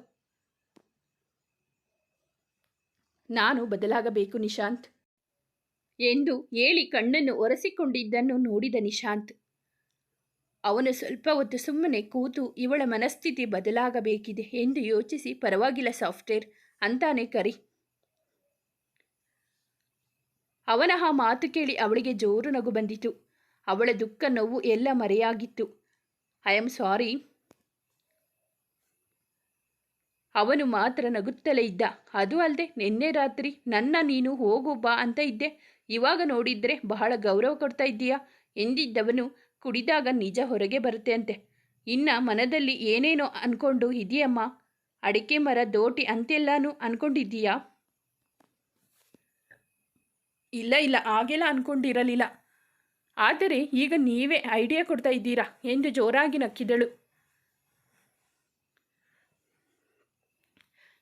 ನಾನು ಬದಲಾಗಬೇಕು ನಿಶಾಂತ್. ಎಂದು ಹೇಳಿ ಕಣ್ಣನ್ನು ಒರೆಸಿಕೊಂಡಿದ್ದನ್ನು ನೋಡಿದ ನಿಶಾಂತ್. ಅವನು ಸ್ವಲ್ಪ ಹೊತ್ತು ಸುಮ್ಮನೆ ಕೂತು ಇವಳ ಮನಸ್ಥಿತಿ ಬದಲಾಗಬೇಕಿದೆ ಎಂದು ಯೋಚಿಸಿ, ಪರವಾಗಿಲ್ಲ ಸಾಫ್ಟ್ವೇರ್ ಅಂತಾನೆ ಕರಿ. ಅವನ ಆ ಮಾತು ಕೇಳಿ ಅವಳಿಗೆ ಜೋರು ನಗು ಬಂದಿತು. ಅವಳ ದುಃಖ ನೋವು ಎಲ್ಲ ಮರೆಯಾಗಿತ್ತು. ಐ ಆಮ್ ಸಾರಿ ಅವನು ಮಾತ್ರ ನಗುತ್ತಲೇ ಇದ್ದ. ಅದು ಅಲ್ಲದೆ ನಿನ್ನೆ ರಾತ್ರಿ ನನ್ನ ನೀನು ಹೋಗು ಬಾ ಅಂತ ಇದ್ದೆ. ಇವಾಗ ನೋಡಿದ್ರೆ ಬಹಳ ಗೌರವ ಕೊಡ್ತಾ ಇದ್ದೀಯಾ? ಎಂದಿದ್ದವನು ಕುಡಿದಾಗ ನಿಜ ಹೊರಗೆ ಬರುತ್ತೆ ಅಂತೆ ಇನ್ನ ಮನದಲ್ಲಿ ಏನೇನೋ ಅನ್ಕೊಂಡು ಇದೆಯಮ್ಮ. ಅಡಿಕೆ ಮರ ದೋಟಿ ಅಂತೆಲ್ಲಾನು ಅನ್ಕೊಂಡಿದ್ದೀಯಾ? ಇಲ್ಲ ಇಲ್ಲ, ಹಾಗೆಲ್ಲ ಅನ್ಕೊಂಡಿರಲಿಲ್ಲ. ಆದರೆ ಈಗ ನೀವೇ ಐಡಿಯಾ ಕೊಡ್ತಾ ಇದ್ದೀರಾ ಎಂದು ಜೋರಾಗಿ ನಕ್ಕಿದಳು.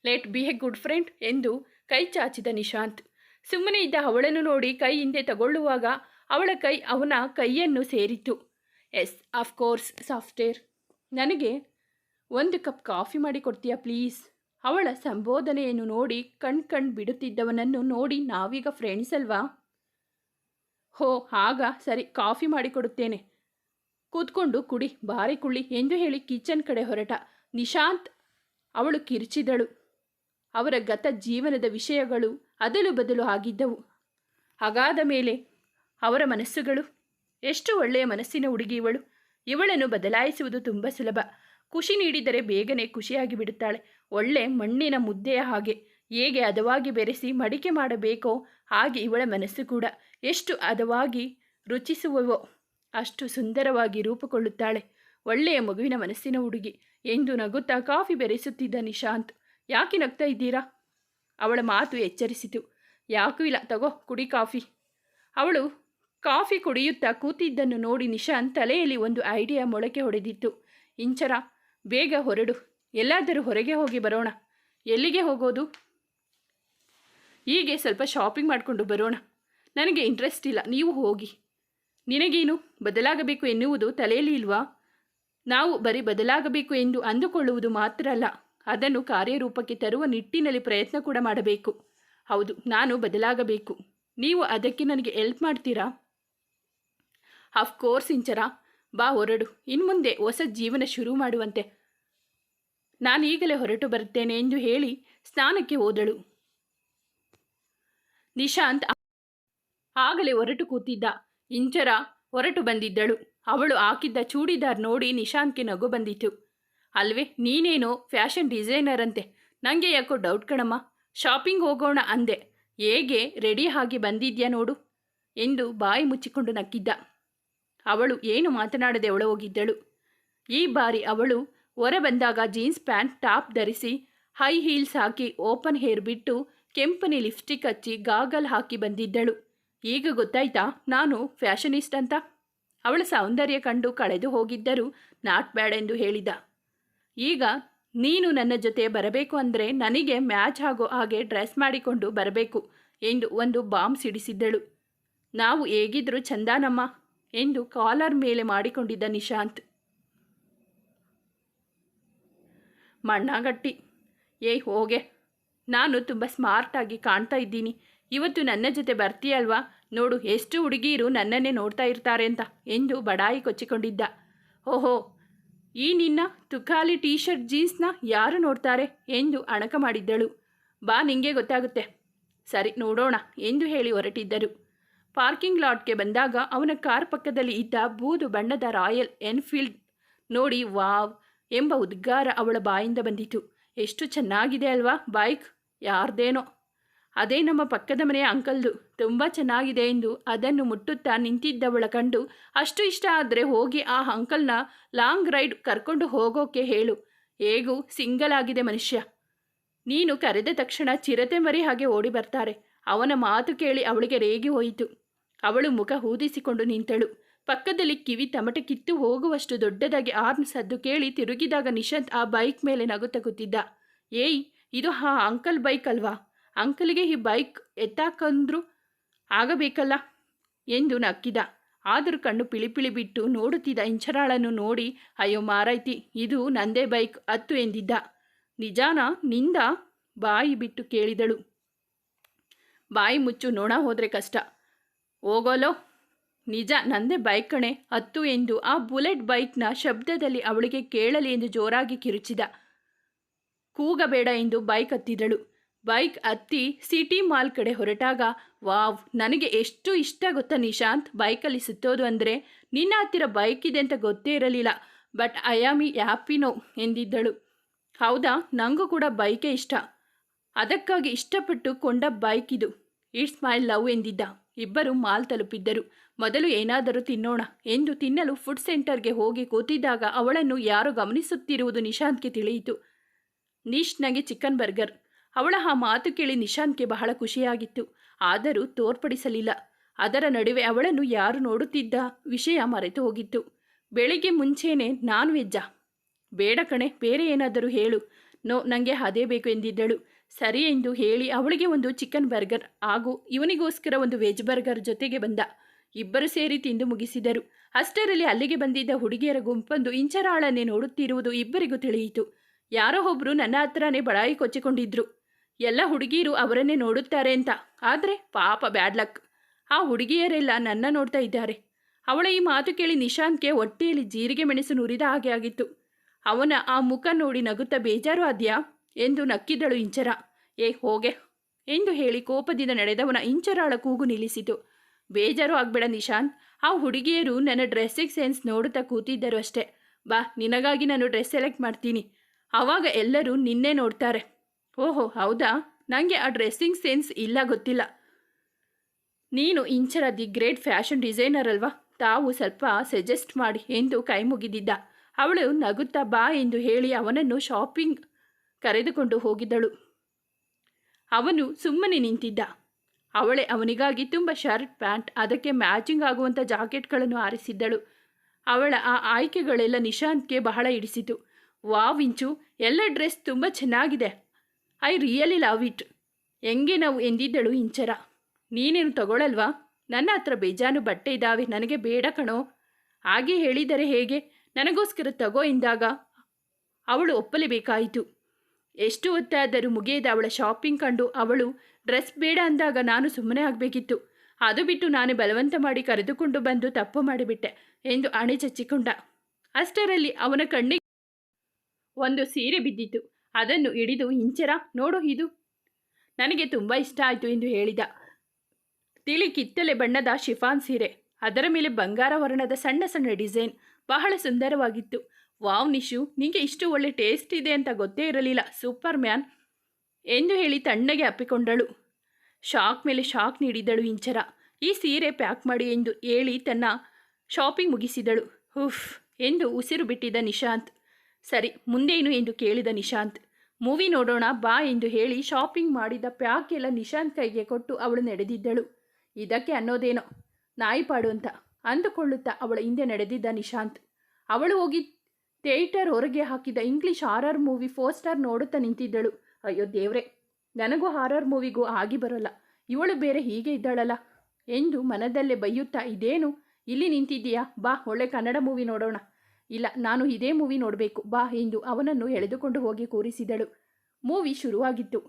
Let be a good friend ಎಂದು ಕೈ ಚಾಚಿದ ನಿಶಾಂತ್. ಸುಮ್ಮನೆ ಇದ್ದ ಅವಳನ್ನು ನೋಡಿ ಕೈ ಹಿಂದೆ ತಗೊಳ್ಳುವಾಗ ಅವಳ ಕೈ ಅವನ ಕೈಯನ್ನು ಸೇರಿತು ಎಸ್ ಆಫ್ ಕೋರ್ಸ್ ಸಾಫ್ಟ್ವೇರ್ ನನಗೆ ಒಂದು ಕಪ್ ಕಾಫಿ ಮಾಡಿ ಕೊಡ್ತೀಯಾ ಪ್ಲೀಸ್? ಅವಳ ಸಂಬೋಧನೆಯನ್ನು ನೋಡಿ ಕಣ್ ಕಣ್ ಬಿಡುತ್ತಿದ್ದವನನ್ನು ನೋಡಿ ನಾವೀಗ ಫ್ರೆಂಡ್ಸ್ ಅಲ್ವಾ? ಹೋ, ಆಗ ಸರಿ, ಕಾಫಿ ಮಾಡಿಕೊಡುತ್ತೇನೆ. ಕೂತ್ಕೊಂಡು ಕುಡಿ, ಬಾರಿ ಕುಳ್ಳಿ ಎಂದು ಹೇಳಿ ಕಿಚನ್ ಕಡೆ ಹೊರಟ. ನಿಶಾಂತ್ ಅವಳು ಕಿರಿಚಿದಳು. ಅವರ ಗತ ಜೀವನದ ವಿಷಯಗಳು ಅದಲು ಬದಲು ಆಗಿದ್ದವು. ಹಾಗಾದ ಮೇಲೆ ಅವರ ಮನಸ್ಸುಗಳು? ಎಷ್ಟು ಒಳ್ಳೆಯ ಮನಸ್ಸಿನ ಹುಡುಗಿ ಇವಳು? ಇವಳನ್ನು ಬದಲಾಯಿಸುವುದು ತುಂಬ ಸುಲಭ. ಖುಷಿ ನೀಡಿದರೆ ಬೇಗನೆ ಖುಷಿಯಾಗಿ ಬಿಡುತ್ತಾಳೆ. ಒಳ್ಳೆ ಮಣ್ಣಿನ ಮುದ್ದೆಯ ಹಾಗೆ. ಹೇಗೆ ಹದವಾಗಿ ಬೆರೆಸಿ ಮಡಿಕೆ ಮಾಡಬೇಕೋ ಹಾಗೆ ಇವಳ ಮನಸ್ಸು ಕೂಡ. ಎಷ್ಟು ಹದವಾಗಿ ರುಚಿಸುವವೋ ಅಷ್ಟು ಸುಂದರವಾಗಿ ರೂಪುಕೊಳ್ಳುತ್ತಾಳೆ. ಒಳ್ಳೆಯ ಮಗುವಿನ ಮನಸ್ಸಿನ ಹುಡುಗಿ. ಎಂದು ನಗುತ್ತಾ ಕಾಫಿ ಬೆರೆಸುತ್ತಿದ್ದ ನಿಶಾಂತ್, ಯಾಕೆ ನಗ್ತಾ ಇದ್ದೀರಾ? ಅವಳ ಮಾತು ಎಚ್ಚರಿಸಿತು. ಯಾಕೂ ಇಲ್ಲ. ತಗೋ, ಕುಡಿ ಕಾಫಿ. ಅವಳು ಕಾಫಿ ಕುಡಿಯುತ್ತಾ ಕೂತಿದ್ದನ್ನು ನೋಡಿ ನಿಶಾಂತ್ ತಲೆಯಲ್ಲಿ ಒಂದು ಐಡಿಯಾ ಮೊಳಕೆ ಹೊಡೆದಿತ್ತು. ಇಂಚರ, ಬೇಗ ಹೊರಡು. ಎಲ್ಲಾದರೂ ಹೊರಗೆ ಹೋಗಿ ಬರೋಣ. ಎಲ್ಲಿಗೆ ಹೋಗೋದು? ಹೀಗೆ ಸ್ವಲ್ಪ ಶಾಪಿಂಗ್ ಮಾಡಿಕೊಂಡು ಬರೋಣ. ನನಗೆ ಇಂಟ್ರೆಸ್ಟ್ ಇಲ್ಲ. ನೀವು ಹೋಗಿ. ನಿನಗೇನು ಬದಲಾಗಬೇಕು ಎನ್ನುವುದು ತಲೆಯಲ್ಲಿ ಇಲ್ವಾ? ನಾವು ಬರೀ ಬದಲಾಗಬೇಕು ಎಂದು ಅಂದುಕೊಳ್ಳುವುದು ಮಾತ್ರ ಅಲ್ಲ. ಅದನ್ನು ಕಾರ್ಯರೂಪಕ್ಕೆ ತರುವ ನಿಟ್ಟಿನಲ್ಲಿ ಪ್ರಯತ್ನ ಕೂಡ ಮಾಡಬೇಕು. ಹೌದು, ನಾನು ಬದಲಾಗಬೇಕು. ನೀವು ಅದಕ್ಕೆ ನನಗೆ ಎಲ್ಪ್ ಮಾಡ್ತೀರಾ? ಕೋರ್ಸ್ ಇಂಚರ. ಬಾ ಹೊರಡು. ಇನ್ಮುಂದೆ ಹೊಸ ಜೀವನ ಶುರು ಮಾಡುವಂತೆ. ನಾನೀಗಲೇ ಹೊರಟು ಬರುತ್ತೇನೆ ಎಂದು ಹೇಳಿ ಸ್ನಾನಕ್ಕೆ ಹೋದಳು. ನಿಶಾಂತ್ ಆಗಲೇ ಹೊರಟು ಕೂತಿದ್ದ. ಇಂಚರ ಹೊರಟು ಬಂದಿದ್ದಳು. ಅವಳು ಹಾಕಿದ್ದ ಚೂಡಿದಾರ್ ನೋಡಿ ನಿಶಾಂತ್ಗೆ ನಗು ಬಂದಿತು ಅಲ್ವೇ, ನೀನೇನೋ ಫ್ಯಾಷನ್ ಡಿಸೈನರ್ ಅಂತೆ. ನನಗೆ ಯಾಕೋ ಡೌಟ್ ಕಣಮ್ಮ. ಶಾಪಿಂಗ್ ಹೋಗೋಣ ಅಂದೆ. ಹೇಗೆ ರೆಡಿ ಆಗಿ ಬಂದಿದ್ಯಾ ನೋಡು ಎಂದು ಬಾಯಿ ಮುಚ್ಚಿಕೊಂಡು ನಕ್ಕಿದ್ದ. ಅವಳು ಏನು ಮಾತನಾಡದೆ ಒಳ ಹೋಗಿದ್ದಳು ಈ ಬಾರಿ ಅವಳು ಹೊರ ಬಂದಾಗ ಜೀನ್ಸ್ ಪ್ಯಾಂಟ್ ಟಾಪ್ ಧರಿಸಿ ಹೈ ಹೀಲ್ಸ್ ಹಾಕಿ ಓಪನ್ ಹೇರ್ ಬಿಟ್ಟು ಕೆಂಪನಿ ಲಿಪ್ಸ್ಟಿಕ್ ಹಚ್ಚಿ ಗಾಗಲ್ ಹಾಕಿ ಬಂದಿದ್ದಳು. ಈಗ ಗೊತ್ತಾಯ್ತಾ ನಾನು ಫ್ಯಾಷನಿಸ್ಟ್ ಅಂತ? ಅವಳ ಸೌಂದರ್ಯ ಕಂಡು ಕಳೆದು ಹೋಗಿದ್ದರೂ ನಾಟ್ ಬ್ಯಾಡ್ ಎಂದು ಹೇಳಿದ. ಈಗ ನೀನು ನನ್ನ ಜೊತೆ ಬರಬೇಕು ಅಂದರೆ ನನಗೆ ಮ್ಯಾಚ್ ಆಗೋ ಹಾಗೆ ಡ್ರೆಸ್ ಮಾಡಿಕೊಂಡು ಬರಬೇಕು ಎಂದು ಒಂದು ಬಾಂಬ್ ಸಿಡಿಸಿದ್ದಳು. ನಾವು ಹೇಗಿದ್ರೂ ಚಂದಾನಮ್ಮ. ಎಂದು ಕಾಲರ್ ಮೇಲೆ ಮಾಡಿಕೊಂಡಿದ್ದ ನಿಶಾಂತ್. ಮಣ್ಣಾಗಟ್ಟಿ ಏಯ್ ಹೋಗೆ, ನಾನು ತುಂಬ ಸ್ಮಾರ್ಟಾಗಿ ಕಾಣ್ತಾ ಇದ್ದೀನಿ. ಇವತ್ತು ನನ್ನ ಜೊತೆ ಬರ್ತೀಯಲ್ವಾ? ನೋಡು, ಎಷ್ಟು ಹುಡುಗಿಯರು ನನ್ನನ್ನೇ ನೋಡ್ತಾ ಇರ್ತಾರೆ ಅಂತ, ಎಂದು ಬಡಾಯಿ ಕೊಚ್ಚಿಕೊಂಡಿದ್ದ. ಓಹೋ, ಈ ನಿನ್ನ ತುಕಾಲಿ ಟೀ ಶರ್ಟ್ ಜೀನ್ಸ್ನ ಯಾರು ನೋಡ್ತಾರೆ? ಎಂದು ಅಣಕ ಮಾಡಿದ್ದಳು. ಬಾ, ನಿಂಗೆ ಗೊತ್ತಾಗುತ್ತೆ. ಸರಿ, ನೋಡೋಣ, ಎಂದು ಹೇಳಿ ಹೊರಟಿದ್ದರು. ಪಾರ್ಕಿಂಗ್ ಲಾಟ್ಗೆ ಬಂದಾಗ ಅವನ ಕಾರ್ ಪಕ್ಕದಲ್ಲಿ ಇದ್ದ ಬೂದು ಬಣ್ಣದ ರಾಯಲ್ ಎನ್ಫೀಲ್ಡ್ ನೋಡಿ ವಾವ್ ಎಂಬ ಉದ್ಗಾರ ಅವಳ ಬಾಯಿಂದ ಬಂದಿತು. ಎಷ್ಟು ಚೆನ್ನಾಗಿದೆ ಅಲ್ವಾ ಬೈಕ್? ಯಾರ್ದೇನೋ. ಅದೇ ನಮ್ಮ ಪಕ್ಕದ ಮನೆಯ ಅಂಕಲ್ದು. ತುಂಬ ಚೆನ್ನಾಗಿದೆ ಎಂದು ಅದನ್ನು ಮುಟ್ಟುತ್ತಾ ನಿಂತಿದ್ದವಳ ಕಂಡು ಅಷ್ಟು ಇಷ್ಟ ಆದರೆ ಹೋಗಿ ಆ ಅಂಕಲ್ನ ಲಾಂಗ್ ರೈಡ್ ಕರ್ಕೊಂಡು ಹೋಗೋಕೆ ಹೇಳು. ಹೇಗೂ ಸಿಂಗಲ್ ಆಗಿದೆ ಮನುಷ್ಯ. ನೀನು ಕರೆದ ತಕ್ಷಣ ಚಿರತೆ ಮರಿ ಹಾಗೆ ಓಡಿ ಬರ್ತಾರೆ. ಅವನ ಮಾತು ಕೇಳಿ ಅವಳಿಗೆ ರೇಗಿ ಹೋಯಿತು. ಅವಳು ಮುಖ ಹೂದಿಸಿಕೊಂಡು ನಿಂತಳು. ಪಕ್ಕದಲ್ಲಿ ಕಿವಿ ತಮಟೆ ಕಿತ್ತು ಹೋಗುವಷ್ಟು ದೊಡ್ಡದಾಗಿ ಆರ್ನ್ ಸದ್ದು ಕೇಳಿ ತಿರುಗಿದಾಗ ನಿಶಾಂತ್ ಆ ಬೈಕ್ ಮೇಲೆ ನಗುತ್ತ ಕೂತಿದ್ದ ಏಯ್, ಇದು ಹಾ ಅಂಕಲ್ ಬೈಕ್ ಅಲ್ವಾ? ಅಂಕಲ್ಗೆ ಈ ಬೈಕ್ ಎತ್ತಾಕಂದ್ರು ಆಗಬೇಕಲ್ಲ? ಎಂದು ನಕ್ಕಿದ. ಆದರೂ ಕಣ್ಣು ಪಿಳಿಪಿಳಿ ಬಿಟ್ಟು ನೋಡುತ್ತಿದ್ದ ಇಂಚರಾಳನ್ನು ನೋಡಿ, ಅಯ್ಯೋ ಮಾರಾಯ್ತಿ, ಇದು ನಂದೇ ಬೈಕ್ ಹತ್ತು ಎಂದಿದ್ದ. ನಿಜಾನ, ನಿಂದ? ಬಾಯಿ ಬಿಟ್ಟು ಕೇಳಿದಳು. ಬಾಯಿ ಮುಚ್ಚು, ನೋಣ ಹೋದರೆ ಕಷ್ಟ. ಹೋಗೋಲೋ? ನಿಜ, ನಂದೇ ಬೈಕ್ ಕಣೆ. ಹತ್ತು ಎಂದು. ಆ ಬುಲೆಟ್ ಬೈಕ್ನ ಶಬ್ದದಲ್ಲಿ ಅವಳಿಗೆ ಕೇಳಲಿ ಎಂದು ಜೋರಾಗಿ ಕಿರುಚಿದ. ಕೂಗಬೇಡ ಎಂದು ಬೈಕ್ ಹತ್ತಿದಳು. ಬೈಕ್ ಹತ್ತಿ ಸಿಟಿ ಮಾಲ್ ಕಡೆ ಹೊರಟಾಗ, ವಾವ್, ನನಗೆ ಎಷ್ಟು ಇಷ್ಟ ಗೊತ್ತಾ ನಿಶಾಂತ್? ಬೈಕಲ್ಲಿ ಸುತ್ತೋದು ಅಂದರೆ ನಿನ್ನ ಹತ್ತಿರ ಬೈಕ್ ಇದೆ ಅಂತ ಗೊತ್ತೇ ಇರಲಿಲ್ಲ. ಬಟ್ ಐ ಆಮ್ ಈ ಹ್ಯಾಪಿನೋ ಎಂದಿದ್ದಳು. ಹೌದಾ? ನನಗೂ ಕೂಡ ಬೈಕೇ ಇಷ್ಟ. ಅದಕ್ಕಾಗಿ ಇಷ್ಟಪಟ್ಟು ಕೊಂಡ ಬೈಕ್ ಇದು. ಇಟ್ಸ್ ಮೈ ಲವ್ ಎಂದಿದ್ದ. ಇಬ್ಬರು ಮಾಲ್ ತಲುಪಿದ್ದರು. ಮೊದಲು ಏನಾದರೂ ತಿನ್ನೋಣ ಎಂದು ತಿನ್ನಲು ಫುಡ್ ಸೆಂಟರ್ಗೆ ಹೋಗಿ ಕೂತಿದ್ದಾಗ ಅವಳನ್ನು ಯಾರು ಗಮನಿಸುತ್ತಿರುವುದು ನಿಶಾಂತ್ಗೆ ತಿಳಿಯಿತು. ನಿಶ್ ನನಗೆ ಚಿಕನ್ ಬರ್ಗರ್. ಅವಳ ಆ ಮಾತು ಕೇಳಿ ನಿಶಾಂತ್ಗೆ ಬಹಳ ಖುಷಿಯಾಗಿತ್ತು. ಆದರೂ ತೋರ್ಪಡಿಸಲಿಲ್ಲ. ಅದರ ನಡುವೆ ಅವಳನ್ನು ಯಾರು ನೋಡುತ್ತಿದ್ದ ವಿಷಯ ಮರೆತು ಹೋಗಿತ್ತು. ಬೆಳಿಗ್ಗೆ ಮುಂಚೆನೆ ನಾನ್ ವೆಜ್ಜಾ? ಬೇಡ ಕಣೆ, ಬೇರೆ ಏನಾದರೂ ಹೇಳು. ನೋ ನನಗೆ ಅದೇ ಬೇಕು ಎಂದಿದ್ದಳು. ಸರಿ ಎಂದು ಹೇಳಿ ಅವಳಿಗೆ ಒಂದು ಚಿಕನ್ ಬರ್ಗರ್ ಹಾಗೂ ಇವನಿಗೋಸ್ಕರ ಒಂದು ವೆಜ್ ಬರ್ಗರ್ ಜೊತೆಗೆ ಬಂದ. ಇಬ್ಬರು ಸೇರಿ ತಿಂದು ಮುಗಿಸಿದರು. ಅಷ್ಟರಲ್ಲಿ ಅಲ್ಲಿಗೆ ಬಂದಿದ್ದ ಹುಡುಗಿಯರ ಗುಂಪೊಂದು ಇಂಚರಾಳನ್ನೇ ನೋಡುತ್ತಿರುವುದು ಇಬ್ಬರಿಗೂ ತಿಳಿಯಿತು. ಯಾರೋ ಒಬ್ಬರು ನನ್ನ ಹತ್ರನೇ ಬಡಾಯಿ ಕೊಚ್ಚಿಕೊಂಡಿದ್ರು. ಎಲ್ಲ ಹುಡುಗಿಯರು ಅವರನ್ನೇ ನೋಡುತ್ತಾರೆ ಅಂತ. ಆದರೆ ಪಾಪ ಬ್ಯಾಡ್ ಲಕ್ ಆ ಹುಡುಗಿಯರೆಲ್ಲ ನನ್ನ ನೋಡ್ತಾ ಇದ್ದಾರೆ. ಅವಳ ಈ ಮಾತು ಕೇಳಿ ನಿಶಾಂತ್ಗೆ ಹೊಟ್ಟೆಯಲ್ಲಿ ಜೀರಿಗೆ ಮೆಣಸು ನುರಿದ ಹಾಗೆ ಆಗಿತ್ತು. ಅವನ ಆ ಮುಖ ನೋಡಿ ನಗುತ್ತಾ ಬೇಜಾರು ಆದ್ಯಾ? ಎಂದು ನಕ್ಕಿದ್ದಳು ಇಂಚರ. ಏ, ಹೋಗೆ. ಎಂದು ಹೇಳಿ ಕೋಪದಿಂದ ನಡೆದವನ ಇಂಚರಾಳ ಕೂಗು ನಿಲ್ಲಿಸಿತು. ಬೇಜಾರು ಆಗ್ಬೇಡ ನಿಶಾಂತ್. ಆ ಹುಡುಗಿಯರು ನನ್ನ ಡ್ರೆಸ್ಸಿಗೆ ಸೆನ್ಸ್ ನೋಡುತ್ತಾ ಕೂತಿದ್ದರು ಅಷ್ಟೇ. ಬಾ, ನಿನಗಾಗಿ ನಾನು ಡ್ರೆಸ್ ಸೆಲೆಕ್ಟ್ ಮಾಡ್ತೀನಿ. ಆವಾಗ ಎಲ್ಲರೂ ನಿನ್ನೆ ನೋಡ್ತಾರೆ. ಓಹೋ, ಹೌದಾ? ನನಗೆ ಆ ಡ್ರೆಸ್ಸಿಂಗ್ ಸೆನ್ಸ್ ಇಲ್ಲ ಗೊತ್ತಿಲ್ಲ. ನೀನು Inchara the great fashion designer ಅಲ್ವಾ? ತಾವು ಸ್ವಲ್ಪ ಸಜೆಸ್ಟ್ ಮಾಡಿ ಎಂದು ಕೈ ಮುಗಿದಿದ್ದ. ಅವಳು ನಗುತ್ತಾ ಬಾ ಎಂದು ಹೇಳಿ ಅವನನ್ನು ಶಾಪಿಂಗ್ ಕರೆದುಕೊಂಡು ಹೋಗಿದ್ದಳು. ಅವನು ಸುಮ್ಮನೆ ನಿಂತಿದ್ದ. ಅವಳೆ ಅವನಿಗಾಗಿ ತುಂಬ ಶರ್ಟ್, ಪ್ಯಾಂಟ್, ಅದಕ್ಕೆ ಮ್ಯಾಚಿಂಗ್ ಆಗುವಂಥ ಜಾಕೆಟ್ಗಳನ್ನು ಆರಿಸಿದ್ದಳು. ಅವಳ ಆ ಆಯ್ಕೆಗಳೆಲ್ಲ ನಿಶಾಂತ್ಗೆ ಬಹಳ ಇಡಿಸಿತು ವಾವ್ ಇಂಚು, ಎಲ್ಲ ಡ್ರೆಸ್ ತುಂಬ ಚೆನ್ನಾಗಿದೆ. I really love it. ಹೆಂಗೆ ನಾವು ಎಂದಿದ್ದಳು ಇಂಚರ? ನೀನೇನು ತಗೊಳ್ಳಲ್ವಾ ನನ್ನ ಹತ್ರ ಬೇಜಾನು ಬಟ್ಟೆ ಇದ್ದಾವೆ ನನಗೆ ಬೇಡ ಕಣೋ. ಹಾಗೆ ಹೇಳಿದರೆ ಹೇಗೆ? ನನಗೋಸ್ಕರ ತಗೋ ಎಂದಾಗ. ಅವಳು ಒಪ್ಪಲೇಬೇಕಾಯಿತು. ಎಷ್ಟು ಹೊತ್ತಾದರೂ ಮುಗಿಯದ ಅವಳ ಶಾಪಿಂಗ್ ಕಂಡು ಅವಳು, ಡ್ರೆಸ್ ಬೇಡ ಅಂದಾಗ ನಾನು ಸುಮ್ಮನೆ ಆಗಬೇಕಿತ್ತು. ಅದು ಬಿಟ್ಟು ನಾನು ಬಲವಂತ ಮಾಡಿ ಕರೆದುಕೊಂಡು ಬಂದು ತಪ್ಪು ಮಾಡಿಬಿಟ್ಟೆ, ಎಂದು ಅಣೆ ಚಚ್ಚಿಕೊಂಡ. ಅಷ್ಟರಲ್ಲಿ ಅವನ ಕಣ್ಣಿಗೆ ಒಂದು ಸೀರೆ ಬಿದ್ದಿತು ಅದನ್ನು ಹಿಡಿದು, ಇಂಚರ, ನೋಡು ಇದು. ನನಗೆ ತುಂಬ ಇಷ್ಟ ಆಯಿತು, ಎಂದು ಹೇಳಿದ. ತಿಳಿ ಕಿತ್ತಲೆ ಬಣ್ಣದ ಶಿಫಾನ್ ಸೀರೆ. ಅದರ ಮೇಲೆ ಬಂಗಾರ ವರ್ಣದ ಸಣ್ಣ ಸಣ್ಣ ಡಿಸೈನ್. ಬಹಳ ಸುಂದರವಾಗಿತ್ತು. ವಾವ್, ನಿಶು, ನಿಂಗೆ ಇಷ್ಟು ಒಳ್ಳೆ ಟೇಸ್ಟ್ ಇದೆ ಅಂತ ಗೊತ್ತೇ ಇರಲಿಲ್ಲ. ಸೂಪರ್ ಮ್ಯಾನ್ ಎಂದು ಹೇಳಿ ತಣ್ಣಗೆ ಅಪ್ಪಿಕೊಂಡಳು. ಶಾಕ್ ಮೇಲೆ ಶಾಕ್ ನೀಡಿದಳು ಇಂಚರ. ಈ ಸೀರೆ ಪ್ಯಾಕ್ ಮಾಡಿ ಎಂದು ಹೇಳಿ ತನ್ನ ಶಾಪಿಂಗ್ ಮುಗಿಸಿದಳು. ಹುಫ್ ಎಂದು ಉಸಿರು ಬಿಟ್ಟಿದ್ದ ನಿಶಾಂತ್. ಸರಿ, ಮುಂದೇನು ಎಂದು ಕೇಳಿದ ನಿಶಾಂತ್. ಮೂವಿ ನೋಡೋಣ, ಬಾ ಎಂದು ಹೇಳಿ ಶಾಪಿಂಗ್ ಮಾಡಿದ ಪ್ಯಾಕ್ ಎಲ್ಲ ನಿಶಾಂತ್ ಕೈಗೆ ಕೊಟ್ಟು ಅವಳು ನಡೆದಿದ್ದಳು. ಇದಕ್ಕೆ ಅನ್ನೋದೇನೋ? ನಾಯಿಪಾಡು ಅಂತ ಅಂದುಕೊಳ್ಳುತ್ತಾ ಅವಳ ಹಿಂದೆ ನಡೆದಿದ್ದ ನಿಶಾಂತ್. ಅವಳು ಹೋಗಿ ಥಿಯೇಟರ್ ಹೊರಗೆ ಹಾಕಿದ ಇಂಗ್ಲಿಷ್ ಹಾರರ್ ಮೂವಿ ಸ್ಟಾರ್ ನೋಡುತ್ತಾ ನಿಂತಿದ್ದಳು. ಅಯ್ಯೋ ದೇವ್ರೆ, ನನಗೂ ಹಾರರ್ ಮೂವಿಗೂ ಆಗಿ ಬರೋಲ್ಲ. ಇವಳು ಬೇರೆ ಹೀಗೆ ಇದ್ದಾಳಲ್ಲ. ಎಂದು ಮನದಲ್ಲೇ ಬೈಯುತ್ತಾ, ಇದೇನು? ಇಲ್ಲಿ ನಿಂತಿದ್ದೀಯಾ? ಬಾ, ಒಳ್ಳೆ ಕನ್ನಡ ಮೂವಿ ನೋಡೋಣ. ಇಲ್ಲ, ನಾನು ಇದೇ ಮೂವಿ ನೋಡಬೇಕು, ಬಾ, ಎಂದು ಅವನನ್ನು ಎಳೆದುಕೊಂಡು ಹೋಗಿ ಕೂರಿಸಿದಳು. ಮೂವಿ ಶುರುವಾಗಿತ್ತು.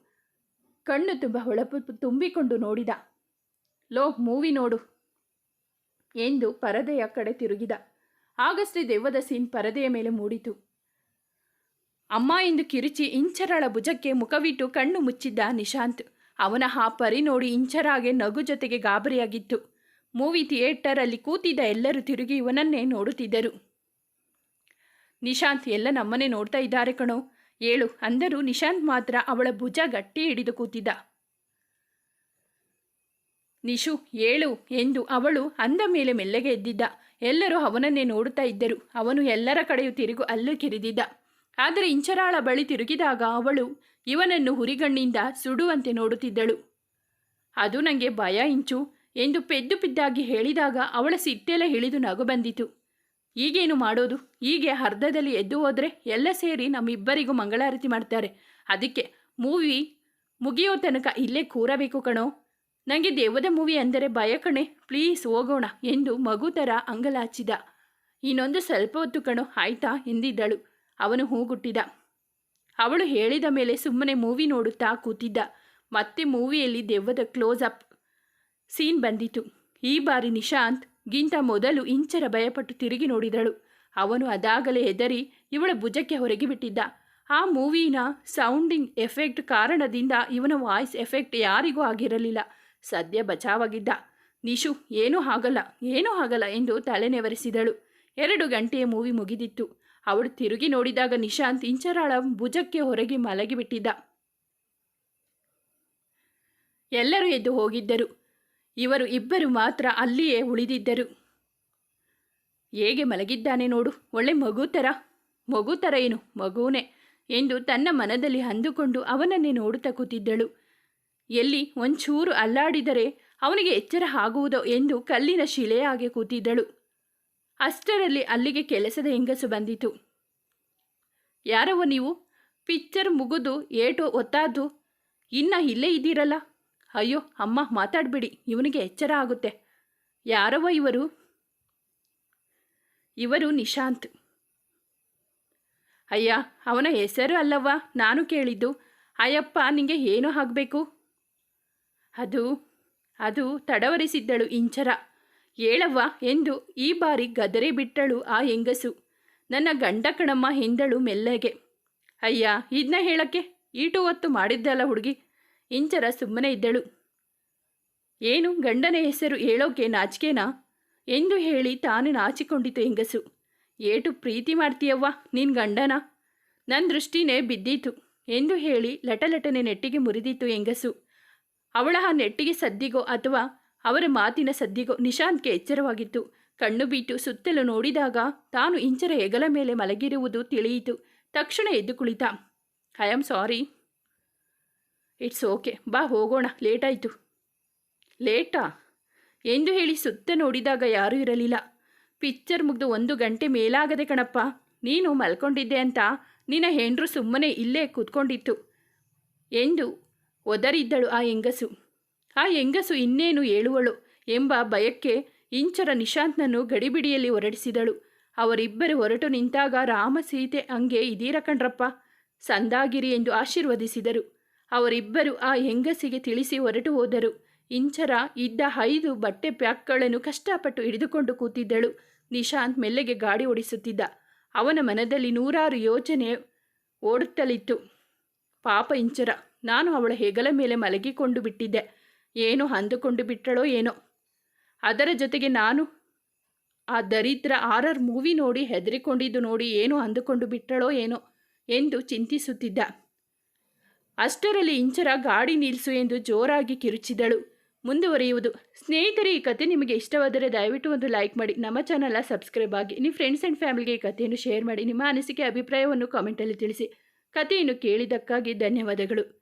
ಕಣ್ಣು ತುಂಬ ಹೊಳಪು ತುಂಬಿಕೊಂಡು ನೋಡಿದ. ಲೋ, ಮೂವಿ ನೋಡು, ಎಂದು ಪರದೆಯ ಕಡೆ ತಿರುಗಿದ. ಆಗಷ್ಟೇ ದೆವ್ವದ ಸೀನ್ ಪರದೆಯ ಮೇಲೆ ಮೂಡಿತು. ಅಮ್ಮ ಎಂದು ಕಿರುಚಿ ಇಂಚರಳ ಭುಜಕ್ಕೆ ಮುಖವಿಟ್ಟು ಕಣ್ಣು ಮುಚ್ಚಿದ್ದ ನಿಶಾಂತ್. ಅವನ ಆ ಪರಿ ನೋಡಿ ಇಂಚರಾಗೆ ನಗು ಜೊತೆಗೆ ಗಾಬರಿಯಾಗಿತ್ತು. ಮೂವಿ ಥಿಯೇಟರಲ್ಲಿ ಕೂತಿದ್ದ ಎಲ್ಲರೂ ತಿರುಗಿ ಇವನನ್ನೇ ನೋಡುತ್ತಿದ್ದರು. ನಿಶಾಂತ್, ಎಲ್ಲ ನಮ್ಮನ್ನೇ ನೋಡ್ತಾ ಇದ್ದಾರೆ ಕಣೋ. ಏಳು, ಅಂದರೂ ನಿಶಾಂತ್ ಮಾತ್ರ ಅವಳ ಭುಜ ಗಟ್ಟಿ ಹಿಡಿದು ಕೂತಿದ್ದ. ನಿಶು, ಏಳು ಎಂದು ಅವಳು ಅಂದ ಮೇಲೆ ಮೆಲ್ಲಗೆ ಎದ್ದಿದ್ದ. ಎಲ್ಲರೂ ಅವನನ್ನೇ ನೋಡುತ್ತಾ ಇದ್ದರು. ಅವನು ಎಲ್ಲರ ಕಡೆಯೂ ತಿರುಗು ಅಲ್ಲು ಕಿರಿದಿದ್ದ. ಆದರೆ ಇಂಚರಾಳ ಬಳಿ ತಿರುಗಿದಾಗ ಅವಳು ಇವನನ್ನು ಹುರಿಗಣ್ಣಿಂದ ಸುಡುವಂತೆ ನೋಡುತ್ತಿದ್ದಳು. ಅದು ನನಗೆ ಭಯ ಇಂಚು ಎಂದು ಪೆದ್ದು ಪಿದ್ದಾಗಿ ಹೇಳಿದಾಗ ಅವಳ ಸಿಟ್ಟೆಲ್ಲ ಹಿಳಿದು ನಗು ಬಂದಿತು. ಈಗೇನು ಮಾಡೋದು? ಹೀಗೆ ಅರ್ಧದಲ್ಲಿ ಎದ್ದು ಹೋದರೆ ಎಲ್ಲ ಸೇರಿ ನಮ್ಮಿಬ್ಬರಿಗೂ ಮಂಗಳಾರತಿ ಮಾಡ್ತಾರೆ. ಅದಕ್ಕೆ ಮೂವಿ ಮುಗಿಯೋ ತನಕ ಇಲ್ಲೇ ಕೂರಬೇಕು ಕಣೋ. ನನಗೆ ದೇವದ ಮೂವಿ ಅಂದರೆ ಭಯ ಕಣೆ. ಪ್ಲೀಸ್ ಹೋಗೋಣ ಎಂದು ಮಗು ಥರ ಅಂಗಲಾಚಿದ. ಇನ್ನೊಂದು ಸ್ವಲ್ಪ ಹೊತ್ತು ಕಣೋ, ಆಯ್ತಾ ಎಂದಿದ್ದಳು. ಅವನು ಹೂಗುಟ್ಟಿದ. ಅವಳು ಹೇಳಿದ ಮೇಲೆ ಸುಮ್ಮನೆ ಮೂವಿ ನೋಡುತ್ತಾ ಕೂತಿದ್ದ. ಮತ್ತೆ ಮೂವಿಯಲ್ಲಿ ದೆವ್ವದ ಕ್ಲೋಸ್ ಅಪ್ ಸೀನ್ ಬಂದಿತು. ಈ ಬಾರಿ ನಿಶಾಂತ್ ಗಿಂತ ಮೊದಲು ಇಂಚರ ಭಯಪಟ್ಟು ತಿರುಗಿ ನೋಡಿದಳು. ಅವನು ಅದಾಗಲೇ ಹೆದರಿ ಇವಳ ಭುಜಕ್ಕೆ ಹೊರಗೆ ಬಿಟ್ಟಿದ್ದ. ಆ ಮೂವಿನ ಸೌಂಡಿಂಗ್ ಎಫೆಕ್ಟ್ ಕಾರಣದಿಂದ ಇವನ ವಾಯ್ಸ್ ಎಫೆಕ್ಟ್ ಯಾರಿಗೂ ಆಗಿರಲಿಲ್ಲ. ಸದ್ಯ ಬಚಾವಾಗಿದ್ದ. ನಿಶು, ಏನೂ ಆಗಲ್ಲ ಏನೂ ಆಗಲ್ಲ ಎಂದು ತಲೆನೆವರಿಸಿದಳು ಎರಡು ಗಂಟೆಯ ಮೂವಿ ಮುಗಿದಿತ್ತು. ಅವಳು ತಿರುಗಿ ನೋಡಿದಾಗ ನಿಶಾಂತ್ ಇಂಚರಾಳ ಭುಜಕ್ಕೆ ಹೊರಗೆ ಮಲಗಿಬಿಟ್ಟಿದ್ದ. ಎಲ್ಲರೂ ಎದ್ದು ಹೋಗಿದ್ದರು. ಇವರು ಇಬ್ಬರು ಮಾತ್ರ ಅಲ್ಲಿಯೇ ಉಳಿದಿದ್ದರು. ಹೇಗೆ ಮಲಗಿದ್ದಾನೆ ನೋಡು, ಒಳ್ಳೆ ಮಗು ಥರ ಮಗು ಥರ ಏನು ಮಗುವೇ ಎಂದು ತನ್ನ ಮನದಲ್ಲಿ ಅಂದುಕೊಂಡು ಅವನನ್ನೇ ನೋಡುತ್ತಾ ಕೂತಿದ್ದಳು. ಎಲ್ಲಿ ಒಂಚೂರು ಅಲ್ಲಾಡಿದರೆ ಅವನಿಗೆ ಎಚ್ಚರ ಆಗುವುದೋ ಎಂದು ಕಲ್ಲಿನ ಶಿಲೆಯಾಗೆ ಕೂತಿದ್ದಳು. ಅಷ್ಟರಲ್ಲಿ ಅಲ್ಲಿಗೆ ಕೆಲಸದ ಹೆಂಗಸು ಬಂದಿತು. ಯಾರವ ನೀವು? ಪಿಕ್ಚರ್ ಮುಗಿದು ಏಟು ಒತ್ತಾದ್ದು. ಇನ್ನ ಇಲ್ಲೇ ಇದ್ದೀರಲ್ಲ? ಅಯ್ಯೋ, ಅಮ್ಮ, ಮಾತಾಡ್ಬಿಡಿ. ಇವನಿಗೆ ಎಚ್ಚರ ಆಗುತ್ತೆ. ಯಾರವ ಇವರು? ಇವರು ನಿಶಾಂತ್. ಅಯ್ಯ, ಅವನ ಹೆಸರು ಅಲ್ಲವ್ವ? ನಾನು ಕೇಳಿದ್ದು. ಅಯ್ಯಪ್ಪ, ನಿಂಗೆ ಏನು ಆಗಬೇಕು? ಅದು ಅದು ತಡವರಿಸಿದ್ದಳು ಇಂಚರ. ಏಳವ್ವ ಎಂದು ಈ ಬಾರಿ ಗದರೆ ಬಿಟ್ಟಳು ಆ ಹೆಂಗಸು. ನನ್ನ ಗಂಡ ಕಣಮ್ಮ ಹಿಂದಳು ಮೆಲ್ಲಗೆ. ಅಯ್ಯ ಇದನ್ನ ಹೇಳಕ್ಕೆ? ಈಟು ಹೊತ್ತು ಮಾಡಿದ್ದಲ್ಲ ಹುಡುಗಿ. ಇಂಚರ ಸುಮ್ಮನೆ ಇದ್ದಳು. ಏನು, ಗಂಡನ ಹೆಸರು ಹೇಳೋಕೆ ನಾಚಿಕೆನಾ? ಎಂದು ಹೇಳಿ ತಾನು ನಾಚಿಕೊಂಡಿತು ಹೆಂಗಸು. ಏಟು ಪ್ರೀತಿ ಮಾಡ್ತೀಯವ್ವ, ನಿನ್ ಗಂಡನ? ನನ್ನ ದೃಷ್ಟಿನೇ ಬಿದ್ದೀತು ಎಂದು ಹೇಳಿ ಲಟಲಟನೆ ನೆಟ್ಟಿಗೆ ಮುರಿದಿತ್ತು ಹೆಂಗಸು. ಅವಳ ಆ ನೆಟ್ಟಿಗೆ ಸದ್ದಿಗೋ ಅಥವಾ ಅವರ ಮಾತಿನ ಸದ್ದಿಗೋ ನಿಶಾಂತ್ಗೆ ಎಚ್ಚರವಾಗಿತ್ತು. ಕಣ್ಣು ಬಿಟ್ಟು ಸುತ್ತಲೂ ನೋಡಿದಾಗ ತಾನು ಇಂಚರ ಹೆಗಲ ಮೇಲೆ ಮಲಗಿರುವುದು ತಿಳಿಯಿತು. ತಕ್ಷಣ ಎದ್ದು ಕುಳಿತ. I am sorry. It's okay. ಬಾ, ಹೋಗೋಣ. ಲೇಟಾಯಿತು. ಲೇಟಾ? ಎಂದು ಹೇಳಿ ಸುತ್ತ ನೋಡಿದಾಗ ಯಾರೂ ಇರಲಿಲ್ಲ. ಪಿಕ್ಚರ್ ಮುಗಿದು ಒಂದು ಗಂಟೆ ಮೇಲಾಗದೆ, ಕಣಪ್ಪ, ನೀನು ಮಲ್ಕೊಂಡಿದ್ದೆ ಅಂತ ನಿನ್ನ ಹೆಂಡ್ರು ಸುಮ್ಮನೆ ಇಲ್ಲೇ ಕೂತ್ಕೊಂಡಿತ್ತು. ಎಂದು ಒದರಿದ್ದಳು ಆ ಹೆಂಗಸು. ಆ ಹೆಂಗಸು ಇನ್ನೇನು ಹೇಳುವಳು ಎಂಬ ಭಯಕ್ಕೆ ಇಂಚರ ನಿಶಾಂತ್ನನ್ನು ಗಡಿಬಿಡಿಯಲ್ಲಿ ಹೊರಡಿಸಿದಳು. ಅವರಿಬ್ಬರು ಹೊರಟು ನಿಂತಾಗ ರಾಮ ಸೀತೆ ಹಂಗೆ ಇದೀರ ಕಣ್ರಪ್ಪ, ಸಂದಾಗಿರಿ ಎಂದು ಆಶೀರ್ವದಿಸಿದರು. ಅವರಿಬ್ಬರು ಆ ಹೆಂಗಸಿಗೆ ತಿಳಿಸಿ ಹೊರಟು ಹೋದರು. ಇಂಚರ ಇದ್ದ ಐದು ಬಟ್ಟೆ ಪ್ಯಾಕ್ಗಳನ್ನು ಕಷ್ಟಪಟ್ಟು ಹಿಡಿದುಕೊಂಡು ಕೂತಿದ್ದಳು. ನಿಶಾಂತ್ ಮೆಲ್ಲೆಗೆ ಗಾಡಿ ಓಡಿಸುತ್ತಿದ್ದ. ಅವನ ಮನದಲ್ಲಿ ನೂರಾರು ಯೋಚನೆ ಓಡುತ್ತಲಿತ್ತು. ಪಾಪ ಇಂಚರ. ನಾನು ಅವಳ ಹೆಗಲ ಮೇಲೆ ಮಲಗಿಕೊಂಡು ಬಿಟ್ಟಿದ್ದೆ. ಏನು ಅಂದುಕೊಂಡು ಬಿಟ್ಟಳೋ ಏನೋ. ಅದರ ಜೊತೆಗೆ ನಾನು ಆ ದರಿದ್ರ ಆರರ್ ಮೂವಿ ನೋಡಿ ಹೆದರಿಕೊಂಡಿದ್ದು ನೋಡಿ ಏನು ಅಂದುಕೊಂಡು ಬಿಟ್ಟಳೋ ಏನೋ ಎಂದು ಚಿಂತಿಸುತ್ತಿದ್ದ. ಅಷ್ಟರಲ್ಲಿ ಇಂಚರ ಗಾಡಿ ನಿಲ್ಲಿಸು ಎಂದು ಜೋರಾಗಿ ಕಿರುಚಿದಳು. ಮುಂದುವರಿಯುವುದು. ಸ್ನೇಹಿತರೆ, ಈ ಕತೆ ನಿಮಗೆ ಇಷ್ಟವಾದರೆ ದಯವಿಟ್ಟು ಒಂದು ಲೈಕ್ ಮಾಡಿ. ನಮ್ಮ ಚಾನಲ್ನ ಸಬ್ಸ್ಕ್ರೈಬ್ ಆಗಿ. ನಿಮ್ಮ ಫ್ರೆಂಡ್ಸ್ ಆ್ಯಂಡ್ ಫ್ಯಾಮಿಲಿಗೆ ಈ ಕಥೆಯನ್ನು ಶೇರ್ ಮಾಡಿ. ನಿಮ್ಮ ಅನಿಸಿಕೆ, ಅಭಿಪ್ರಾಯವನ್ನು ಕಾಮೆಂಟಲ್ಲಿ ತಿಳಿಸಿ. ಕಥೆಯನ್ನು ಕೇಳಿದ್ದಕ್ಕಾಗಿ ಧನ್ಯವಾದಗಳು.